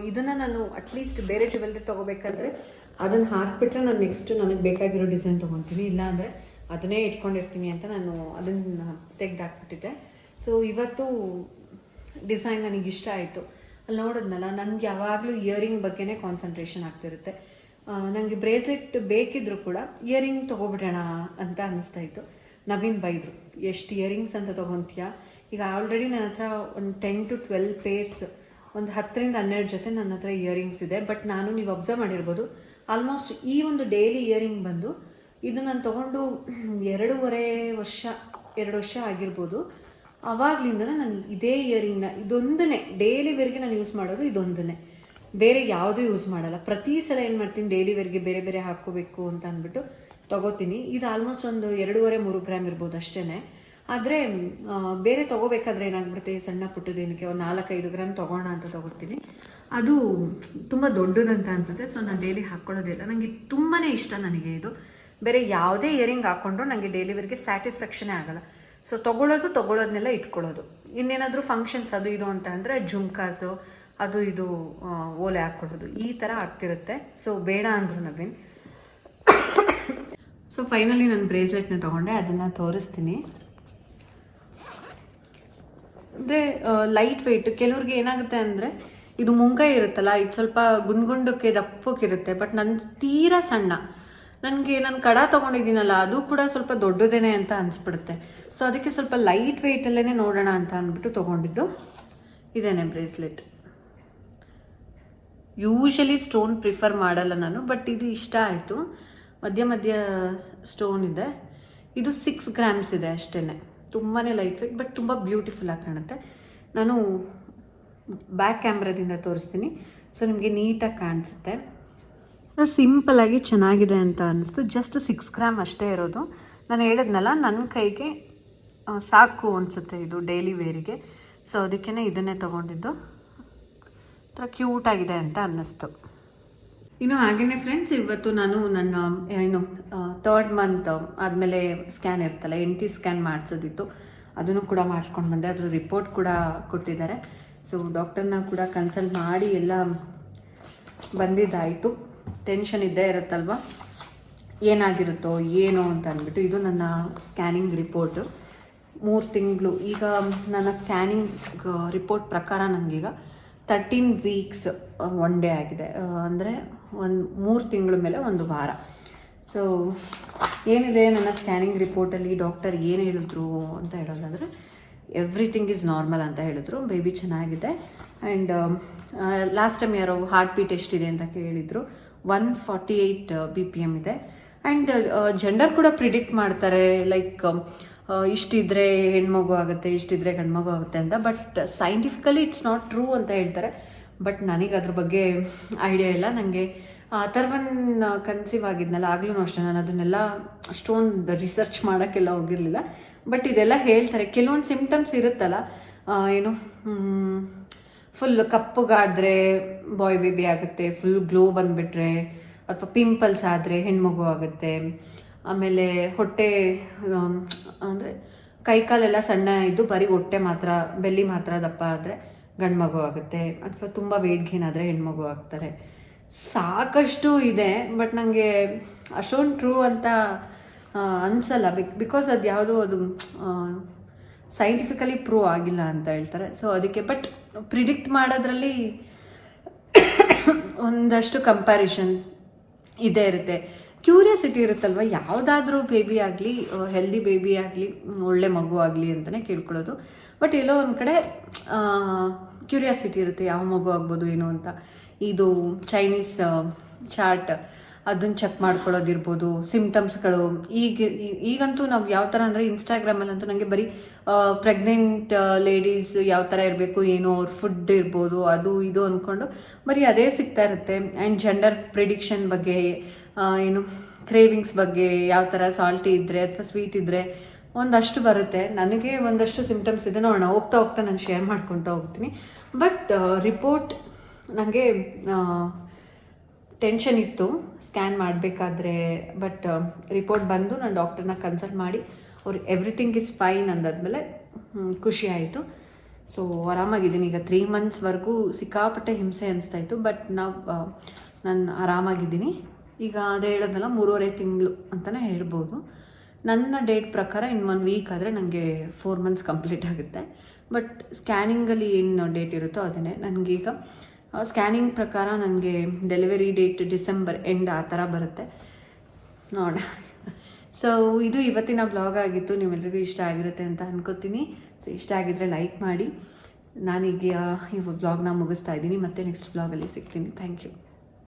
ಇದನ್ನು ನಾನು ಅಟ್ಲೀಸ್ಟ್ ಬೇರೆ ಜುವೆಲ್ರಿ ತೊಗೋಬೇಕಾದ್ರೆ ಅದನ್ನು ಹಾಕಿಬಿಟ್ರೆ ನಾನು ನೆಕ್ಸ್ಟ್ ನನಗೆ ಬೇಕಾಗಿರೋ ಡಿಸೈನ್ ತೊಗೊತೀನಿ. ಇಲ್ಲ ಅಂದರೆ ಅದನ್ನೇ ಇಟ್ಕೊಂಡಿರ್ತೀನಿ ಅಂತ ನಾನು ಅದನ್ನು ತೆಗೆದಾಕ್ಬಿಟ್ಟಿದ್ದೆ. ಸೊ ಇವತ್ತು ಡಿಸೈನ್ ನನಗೆ ಇಷ್ಟ ಆಯಿತು. ಅಲ್ಲಿ ನೋಡಿದ್ನಲ್ಲ, ನನಗೆ ಯಾವಾಗಲೂ ಇಯರಿಂಗ್ ಬಗ್ಗೆನೇ ಕಾನ್ಸಂಟ್ರೇಷನ್ ಆಗ್ತಿರುತ್ತೆ. ನನಗೆ ಬ್ರೇಸ್ಲೆಟ್ ಬೇಕಿದ್ರು ಕೂಡ ಇಯರಿಂಗ್ ತೊಗೊಬಿಡೋಣ ಅಂತ ಅನ್ನಿಸ್ತಾ ಇತ್ತು. ನವೀನ್ ಬೈದರು, ಎಷ್ಟು ಇಯರಿಂಗ್ಸ್ ಅಂತ ತೊಗೊತೀಯಾ? ಈಗ ಆಲ್ರೆಡಿ ನನ್ನ ಹತ್ರ ಒಂದು ಟೆನ್ ಟು ಟ್ವೆಲ್ ಪೇರ್ಸ್ ಒಂದು ಹತ್ತರಿಂದ ಹನ್ನೆರಡು ಜೊತೆ ನನ್ನ ಹತ್ರ ಇಯರಿಂಗ್ಸ್ ಇದೆ. ಬಟ್ ನಾನು ನೀವು ಅಬ್ಸರ್ವ್ ಮಾಡಿರ್ಬೋದು ಆಲ್ಮೋಸ್ಟ್ ಈ ಒಂದು ಡೈಲಿ ಇಯರಿಂಗ್ ಬಂದು ಇದು ನಾನು ತೊಗೊಂಡು [CLEARS THROAT] ಎರಡೂವರೆ ವರ್ಷ, ಎರಡು ವರ್ಷ ಆಗಿರ್ಬೋದು. ಆವಾಗಲಿಂದ ನಾನು ಇದೇ ಇಯರಿಂಗ್ನ ಇದೊಂದನೇ ಡೈಲಿ ವೇರ್ಗೆ ನಾನು ಯೂಸ್ ಮಾಡೋದು ಇದೊಂದನೇ ಬೇರೆ ಯಾವುದೂ ಯೂಸ್ ಮಾಡಲ್ಲ. ಪ್ರತಿ ಸಲ ಏನು ಮಾಡ್ತೀನಿ ಡೈಲಿ ವೇರ್ಗೆ ಬೇರೆ ಬೇರೆ ಹಾಕ್ಕೋಬೇಕು ಅಂತ ಅಂದ್ಬಿಟ್ಟು ತೊಗೋತೀನಿ. ಇದು ಆಲ್ಮೋಸ್ಟ್ ಒಂದು ಎರಡೂವರೆ, ಮೂರು ಗ್ರಾಮ್ ಇರ್ಬೋದು ಅಷ್ಟೇ ಆದರೆ ಬೇರೆ ತೊಗೋಬೇಕಾದ್ರೆ ಏನಾಗ್ಬಿಡುತ್ತೆ, ಸಣ್ಣ ಪುಟ್ಟದೇನಕ್ಕೆ ಒಂದು ನಾಲ್ಕೈದು ಗ್ರಾಮ್ ತೊಗೋಣ ಅಂತ ತೊಗೋತೀನಿ. ಅದು ತುಂಬ ದೊಡ್ಡದಂತ ಅನಿಸುತ್ತೆ. ಸೊ ನಾನು ಡೈಲಿ ಹಾಕ್ಕೊಳ್ಳೋದಿಲ್ಲ ನನಗೆ ತುಂಬಾ ಇಷ್ಟ ನನಗೆ ಇದು. ಬೇರೆ ಯಾವುದೇ ಇಯರಿಂಗ್ ಹಾಕ್ಕೊಂಡ್ರು ನನಗೆ ಡೆಲಿವರಿಗೆ ಸ್ಯಾಟಿಸ್ಫ್ಯಾಕ್ಷನೇ ಆಗಲ್ಲ. ಸೊ ತೊಗೊಳೋದು ತೊಗೊಳೋದನ್ನೆಲ್ಲ ಇಟ್ಕೊಳ್ಳೋದು. ಇನ್ನೇನಾದರೂ ಫಂಕ್ಷನ್ಸ್ ಅದು ಇದು ಅಂತ ಅಂದರೆ ಜುಮ್ಕಾಸು, ಅದು ಇದು ಓಲೆ ಹಾಕ್ಕೊಡೋದು. ಈ ಥರ ಆಗ್ತಿರುತ್ತೆ. ಸೊ ಬೇಡ ಅಂದರು ನವೀನ್. ಸೊ ಫೈನಲಿ ನಾನು ಬ್ರೇಸ್ಲೆಟ್ನ ತೊಗೊಂಡೆ. ಅದನ್ನು ತೋರಿಸ್ತೀನಿ. ಅಂದರೆ ಲೈಟ್ ವೆಯ್ಟ್ ಕೆಲವ್ರಿಗೆ ಏನಾಗುತ್ತೆ ಅಂದರೆ, ಇದು ಮುಂಗೈ ಇರುತ್ತಲ್ಲ, ಇದು ಸ್ವಲ್ಪ ಗುಂಡ್ಗುಂಡಕ್ಕೆ ದಪ್ಪಕ್ಕಿರುತ್ತೆ ಬಟ್ ನನ್ನ ತೀರಾ ಸಣ್ಣ. ನನಗೆ ನಾನು ಕಡ ತೊಗೊಂಡಿದ್ದೀನಲ್ಲ, ಅದು ಕೂಡ ಸ್ವಲ್ಪ ದೊಡ್ಡದೇನೆ ಅಂತ ಅನಿಸ್ಬಿಡುತ್ತೆ. ಸೊ ಅದಕ್ಕೆ ಸ್ವಲ್ಪ ಲೈಟ್ ವೆಯ್ಟಲ್ಲೇ ನೋಡೋಣ ಅಂತ ಅಂದ್ಬಿಟ್ಟು ತೊಗೊಂಡಿದ್ದು. ಇದೇನೆ ಬ್ರೇಸ್ಲೆಟ್. ಯೂಶಲಿ ಸ್ಟೋನ್ ಪ್ರಿಫರ್ ಮಾಡಲ್ಲ ನಾನು ಬಟ್ ಇದು ಇಷ್ಟ ಆಯಿತು. ಮಧ್ಯ ಮಧ್ಯ ಸ್ಟೋನ್ ಇದೆ. ಇದು ಸಿಕ್ಸ್ ಗ್ರಾಮ್ಸ್ ಇದೆ ಅಷ್ಟೇ ತುಂಬಾ ಲೈಟ್ ವೆಯ್ಟ್ ಬಟ್ ತುಂಬ ಬ್ಯೂಟಿಫುಲ್ಲಾಗಿ ಕಾಣುತ್ತೆ. ನಾನು ಬ್ಯಾಕ್ ಕ್ಯಾಮ್ರಾದಿಂದ ತೋರಿಸ್ತೀನಿ. ಸೊ ನಿಮಗೆ ನೀಟಾಗಿ ಕಾಣಿಸುತ್ತೆ. ಸಿಂಪಲಾಗಿ ಚೆನ್ನಾಗಿದೆ ಅಂತ ಅನ್ನಿಸ್ತು. ಜಸ್ಟ್ ಸಿಕ್ಸ್ ಗ್ರಾಮ್ ಅಷ್ಟೇ ಇರೋದು. ನಾನು ಹೇಳಿದ್ನಲ್ಲ ನನ್ನ ಕೈಗೆ ಸಾಕು ಅನಿಸುತ್ತೆ ಇದು ಡೈಲಿ ವೇರಿಗೆ ಸೊ ಅದಕ್ಕೇ ಇದನ್ನೇ ತೊಗೊಂಡಿದ್ದು. ಒಂಥರ ಕ್ಯೂಟಾಗಿದೆ ಅಂತ ಅನ್ನಿಸ್ತು. ಇನ್ನು ಹಾಗೆಯೇ ಫ್ರೆಂಡ್ಸ್ ಇವತ್ತು ನಾನು ನನ್ನ, ಏನು ತರ್ಡ್ ಮಂತ್ ಆದಮೇಲೆ ಸ್ಕ್ಯಾನ್ ಇರ್ತಲ್ಲ ಎನ್ ಟಿ ಸ್ಕ್ಯಾನ್ ಮಾಡಿಸೋದಿತ್ತು. ಅದನ್ನು ಕೂಡ ಮಾಡಿಸ್ಕೊಂಡು ಬಂದೆ. ಅದ್ರ ರಿಪೋರ್ಟ್ ಕೂಡ ಕೊಟ್ಟಿದ್ದಾರೆ. ಸೊ ಡಾಕ್ಟರ್ನ ಕೂಡ ಕನ್ಸಲ್ಟ್ ಮಾಡಿ ಎಲ್ಲ ಬಂದಿದ್ದಾಯಿತು. ಟೆನ್ಷನ್ ಇದ್ದೇ ಇರುತ್ತಲ್ವ? ಏನಾಗಿರುತ್ತೋ, ಏನೋ ಅಂತ ಅಂದ್ಬಿಟ್ಟು ಇದು ನನ್ನ ಸ್ಕ್ಯಾನಿಂಗ್ ರಿಪೋರ್ಟು ಮೂರು ತಿಂಗಳು. ಈಗ ನನ್ನ ಸ್ಕ್ಯಾನಿಂಗ್ ರಿಪೋರ್ಟ್ ಪ್ರಕಾರ ನನಗೀಗ ತರ್ಟೀನ್ ವೀಕ್ಸ್ ಒನ್ ಡೇ ಆಗಿದೆ. ಅಂದರೆ ಒಂದು ಮೂರು ತಿಂಗಳ ಮೇಲೆ ಒಂದು ವಾರ. ಸೊ ಏನಿದೆ ನನ್ನ ಸ್ಕ್ಯಾನಿಂಗ್ ರಿಪೋರ್ಟಲ್ಲಿ ಡಾಕ್ಟರ್ ಏನು ಹೇಳಿದ್ರು ಅಂತ ಹೇಳೋದಾದರೆ ಎವ್ರಿಥಿಂಗ್ ಈಸ್ ನಾರ್ಮಲ್ ಅಂತ ಹೇಳಿದ್ರು. ಬೇಬಿ ಚೆನ್ನಾಗಿದೆ. ಆ್ಯಂಡ್ ಲಾಸ್ಟ್ ಟೈಮ್ ಯಾರೋ ಹಾರ್ಟ್ ಬೀಟ್ ಎಷ್ಟಿದೆ ಅಂತ ಕೇಳಿದರು. One forty eight B P M ಇದೆ. ಆ್ಯಂಡ್ ಜೆಂಡರ್ ಕೂಡ ಪ್ರಿಡಿಕ್ಟ್ ಮಾಡ್ತಾರೆ ಲೈಕ್ ಇಷ್ಟಿದ್ರೆ ಹೆಣ್ಮಗು ಆಗುತ್ತೆ, ಇಷ್ಟಿದ್ರೆ ಗಂಡ್ಮಗು ಆಗುತ್ತೆ ಅಂತ. But scientifically it's not true ಅಂತ ಹೇಳ್ತಾರೆ. ಬಟ್ ನನಗೆ ಅದ್ರ ಬಗ್ಗೆ ಐಡಿಯಾ ಇಲ್ಲ. ನನಗೆ ಅಥರ್ವನ್ ಕನ್ಸೀವ್ ಆಗಿದ್ನಲ್ಲ ಆಗ್ಲೂ ಅಷ್ಟೇ. ನಾನು ಅದನ್ನೆಲ್ಲ ಅಷ್ಟೊಂದು ರಿಸರ್ಚ್ ಮಾಡೋಕ್ಕೆಲ್ಲ ಹೋಗಿರಲಿಲ್ಲ. ಬಟ್ ಇದೆಲ್ಲ ಹೇಳ್ತಾರೆ. ಕೆಲವೊಂದು ಸಿಮ್ಟಮ್ಸ್ ಇರುತ್ತಲ್ಲ ಏನು ಫುಲ್ ಕಪ್ಪಗಾದರೆ ಬಾಯ್ ಬೇಬಿ ಆಗುತ್ತೆ ಫುಲ್ ಗ್ಲೋ ಬಂದುಬಿಟ್ರೆ, ಅಥವಾ ಪಿಂಪಲ್ಸ್ ಆದರೆ ಹೆಣ್ಮಗು ಆಗುತ್ತೆ. ಆಮೇಲೆ ಹೊಟ್ಟೆ ಅಂದರೆ ಕೈಕಾಲೆಲ್ಲ ಸಣ್ಣ ಇದ್ದು ಬರೀ ಹೊಟ್ಟೆ ಮಾತ್ರ ಬೆಲ್ಲಿ ಮಾತ್ರ ದಪ್ಪ ಆದರೆ ಗಂಡು ಮಗು ಆಗುತ್ತೆ, ಅಥವಾ ತುಂಬ ವೇಟ್ ಗೇನ್ ಆದರೆ ಹೆಣ್ಮಗು ಆಗ್ತಾರೆ. ಸಾಕಷ್ಟು ಇದೆ ಬಟ್ ನನಗೆ ಅಷ್ಟೊಂದು ಟ್ರೂ ಅಂತ ಅನ್ಸಲ್ಲ ಬಿಕ್ ಬಿಕಾಸ್ ಅದು ಯಾವುದೋ ಅದು ಸೈಂಟಿಫಿಕಲಿ ಪ್ರೂವ್ ಆಗಿಲ್ಲ ಅಂತ ಹೇಳ್ತಾರೆ. ಸೊ ಅದಕ್ಕೆ ಬಟ್ ಪ್ರಿಡಿಕ್ಟ್ ಮಾಡೋದ್ರಲ್ಲಿ ಒಂದಷ್ಟು ಕಂಪ್ಯಾರಿಷನ್ ಇದೇ ಇರುತ್ತೆ. ಕ್ಯೂರಿಯಾಸಿಟಿ ಇರುತ್ತಲ್ವ? ಯಾವುದಾದ್ರೂ ಬೇಬಿ ಆಗಲಿ ಹೆಲ್ದಿ ಬೇಬಿ ಆಗಲಿ, ಒಳ್ಳೆ ಮಗು ಆಗಲಿ ಅಂತಲೇ ಕೇಳ್ಕೊಳ್ಳೋದು. ಬಟ್ ಎಲ್ಲೋ ಒಂದು ಕಡೆ ಕ್ಯೂರಿಯಾಸಿಟಿ ಇರುತ್ತೆ. ಯಾವ ಮಗು ಆಗ್ಬೋದು, ಏನು ಅಂತ. ಇದು ಚೈನೀಸ್ ಚಾರ್ಟ್ ಅದನ್ನು ಚೆಕ್ ಮಾಡ್ಕೊಳ್ಳೋದಿರ್ಬೋದು ಸಿಮ್ಟಮ್ಸ್ಗಳು ಈಗ, ಈಗಂತೂ ನಾವು ಯಾವ ಥರ ಅಂದರೆ ಇನ್ಸ್ಟಾಗ್ರಾಮಲ್ಲಂತೂ ನನಗೆ ಬರೀ ಪ್ರೆಗ್ನೆಂಟ್ ಲೇಡೀಸ್ ಯಾವ ಥರ ಇರಬೇಕು, ಏನೋ ಅವ್ರ ಫುಡ್ ಇರ್ಬೋದು, ಅದು ಇದು ಅಂದ್ಕೊಂಡು ಬರೀ ಅದೇ ಸಿಗ್ತಾ ಇರುತ್ತೆ. ಆ್ಯಂಡ್ ಜೆಂಡರ್ ಪ್ರಿಡಿಕ್ಷನ್ ಬಗ್ಗೆ ಏನು ಕ್ರೇವಿಂಗ್ಸ್ ಬಗ್ಗೆ ಯಾವ ಥರ ಸಾಲ್ಟಿ ಇದ್ದರೆ ಅಥವಾ ಸ್ವೀಟ್ ಇದ್ದರೆ ಒಂದಷ್ಟು ಬರುತ್ತೆ. ನನಗೆ ಒಂದಷ್ಟು ಸಿಮ್ಟಮ್ಸ್ ಇದೆ. ನೋಡೋಣ, ಹೋಗ್ತಾ ಹೋಗ್ತಾ ನಾನು ಶೇರ್ ಮಾಡ್ಕೊತಾ ಹೋಗ್ತೀನಿ. ಬಟ್ ರಿಪೋರ್ಟ್ ನನಗೆ ಟೆನ್ಷನ್ ಇತ್ತು, ಸ್ಕ್ಯಾನ್ ಮಾಡಬೇಕಾದ್ರೆ ಬಟ್ ರಿಪೋರ್ಟ್ ಬಂದು ನಾನು ಡಾಕ್ಟರ್ನ ಕನ್ಸಲ್ಟ್ ಮಾಡಿ, ಅವ್ರು ಎವ್ರಿಥಿಂಗ್ ಇಸ್ ಫೈನ್ ಅಂದಾದ್ಮೇಲೆ ಖುಷಿ ಆಯಿತು. ಸೊ ಆರಾಮಾಗಿದ್ದೀನಿ. ಈಗ ತ್ರೀ ಮಂತ್ಸ್ವರೆಗೂ ಸಿಕ್ಕಾಪಟ್ಟೆ ಹಿಂಸೆ ಅನಿಸ್ತಾ ಇತ್ತು ಬಟ್ ನಾವು ನಾನು ಆರಾಮಾಗಿದ್ದೀನಿ. ಈಗ ಅದೇ ಹೇಳೋದಲ್ಲ ಮೂರುವರೆ ತಿಂಗಳು ಅಂತಲೇ ಹೇಳ್ಬೋದು. ನನ್ನ ಡೇಟ್ ಪ್ರಕಾರ ಇನ್ನು ಒನ್ ವೀಕ್ ಆದರೆ ನನಗೆ ಫೋರ್ ಮಂತ್ಸ್ ಕಂಪ್ಲೀಟ್ ಆಗುತ್ತೆ. ಬಟ್ ಸ್ಕ್ಯಾನಿಂಗಲ್ಲಿ ಏನು ಡೇಟ್ ಇರುತ್ತೋ ಅದನ್ನೇ. ನನಗೀಗ ಸ್ಕ್ಯಾನಿಂಗ್ ಪ್ರಕಾರ ನನಗೆ ಡೆಲಿವರಿ ಡೇಟ್ ಡಿಸೆಂಬರ್ ಎಂಡ್ ಆ ಥರ ಬರುತ್ತೆ. ನೋಡ. ಸೊ ಇದು ಇವತ್ತಿನ ಬ್ಲಾಗ್ ಆಗಿತ್ತು. ನಿಮ್ಮೆಲ್ಲರಿಗೂ ಇಷ್ಟ ಆಗಿರುತ್ತೆ ಅಂತ ಅನ್ಕೋತೀನಿ. ಸೊ ಇಷ್ಟ ಆಗಿದ್ರೆ ಲೈಕ್ ಮಾಡಿ. ನಾನೀಗ ಈ ವ್ಲಾಗ್ನ ಮುಗಿಸ್ತಾ ಇದ್ದೀನಿ. ಮತ್ತೆ ನೆಕ್ಸ್ಟ್ ಬ್ಲಾಗಲ್ಲಿ ಸಿಗ್ತೀನಿ. Thank you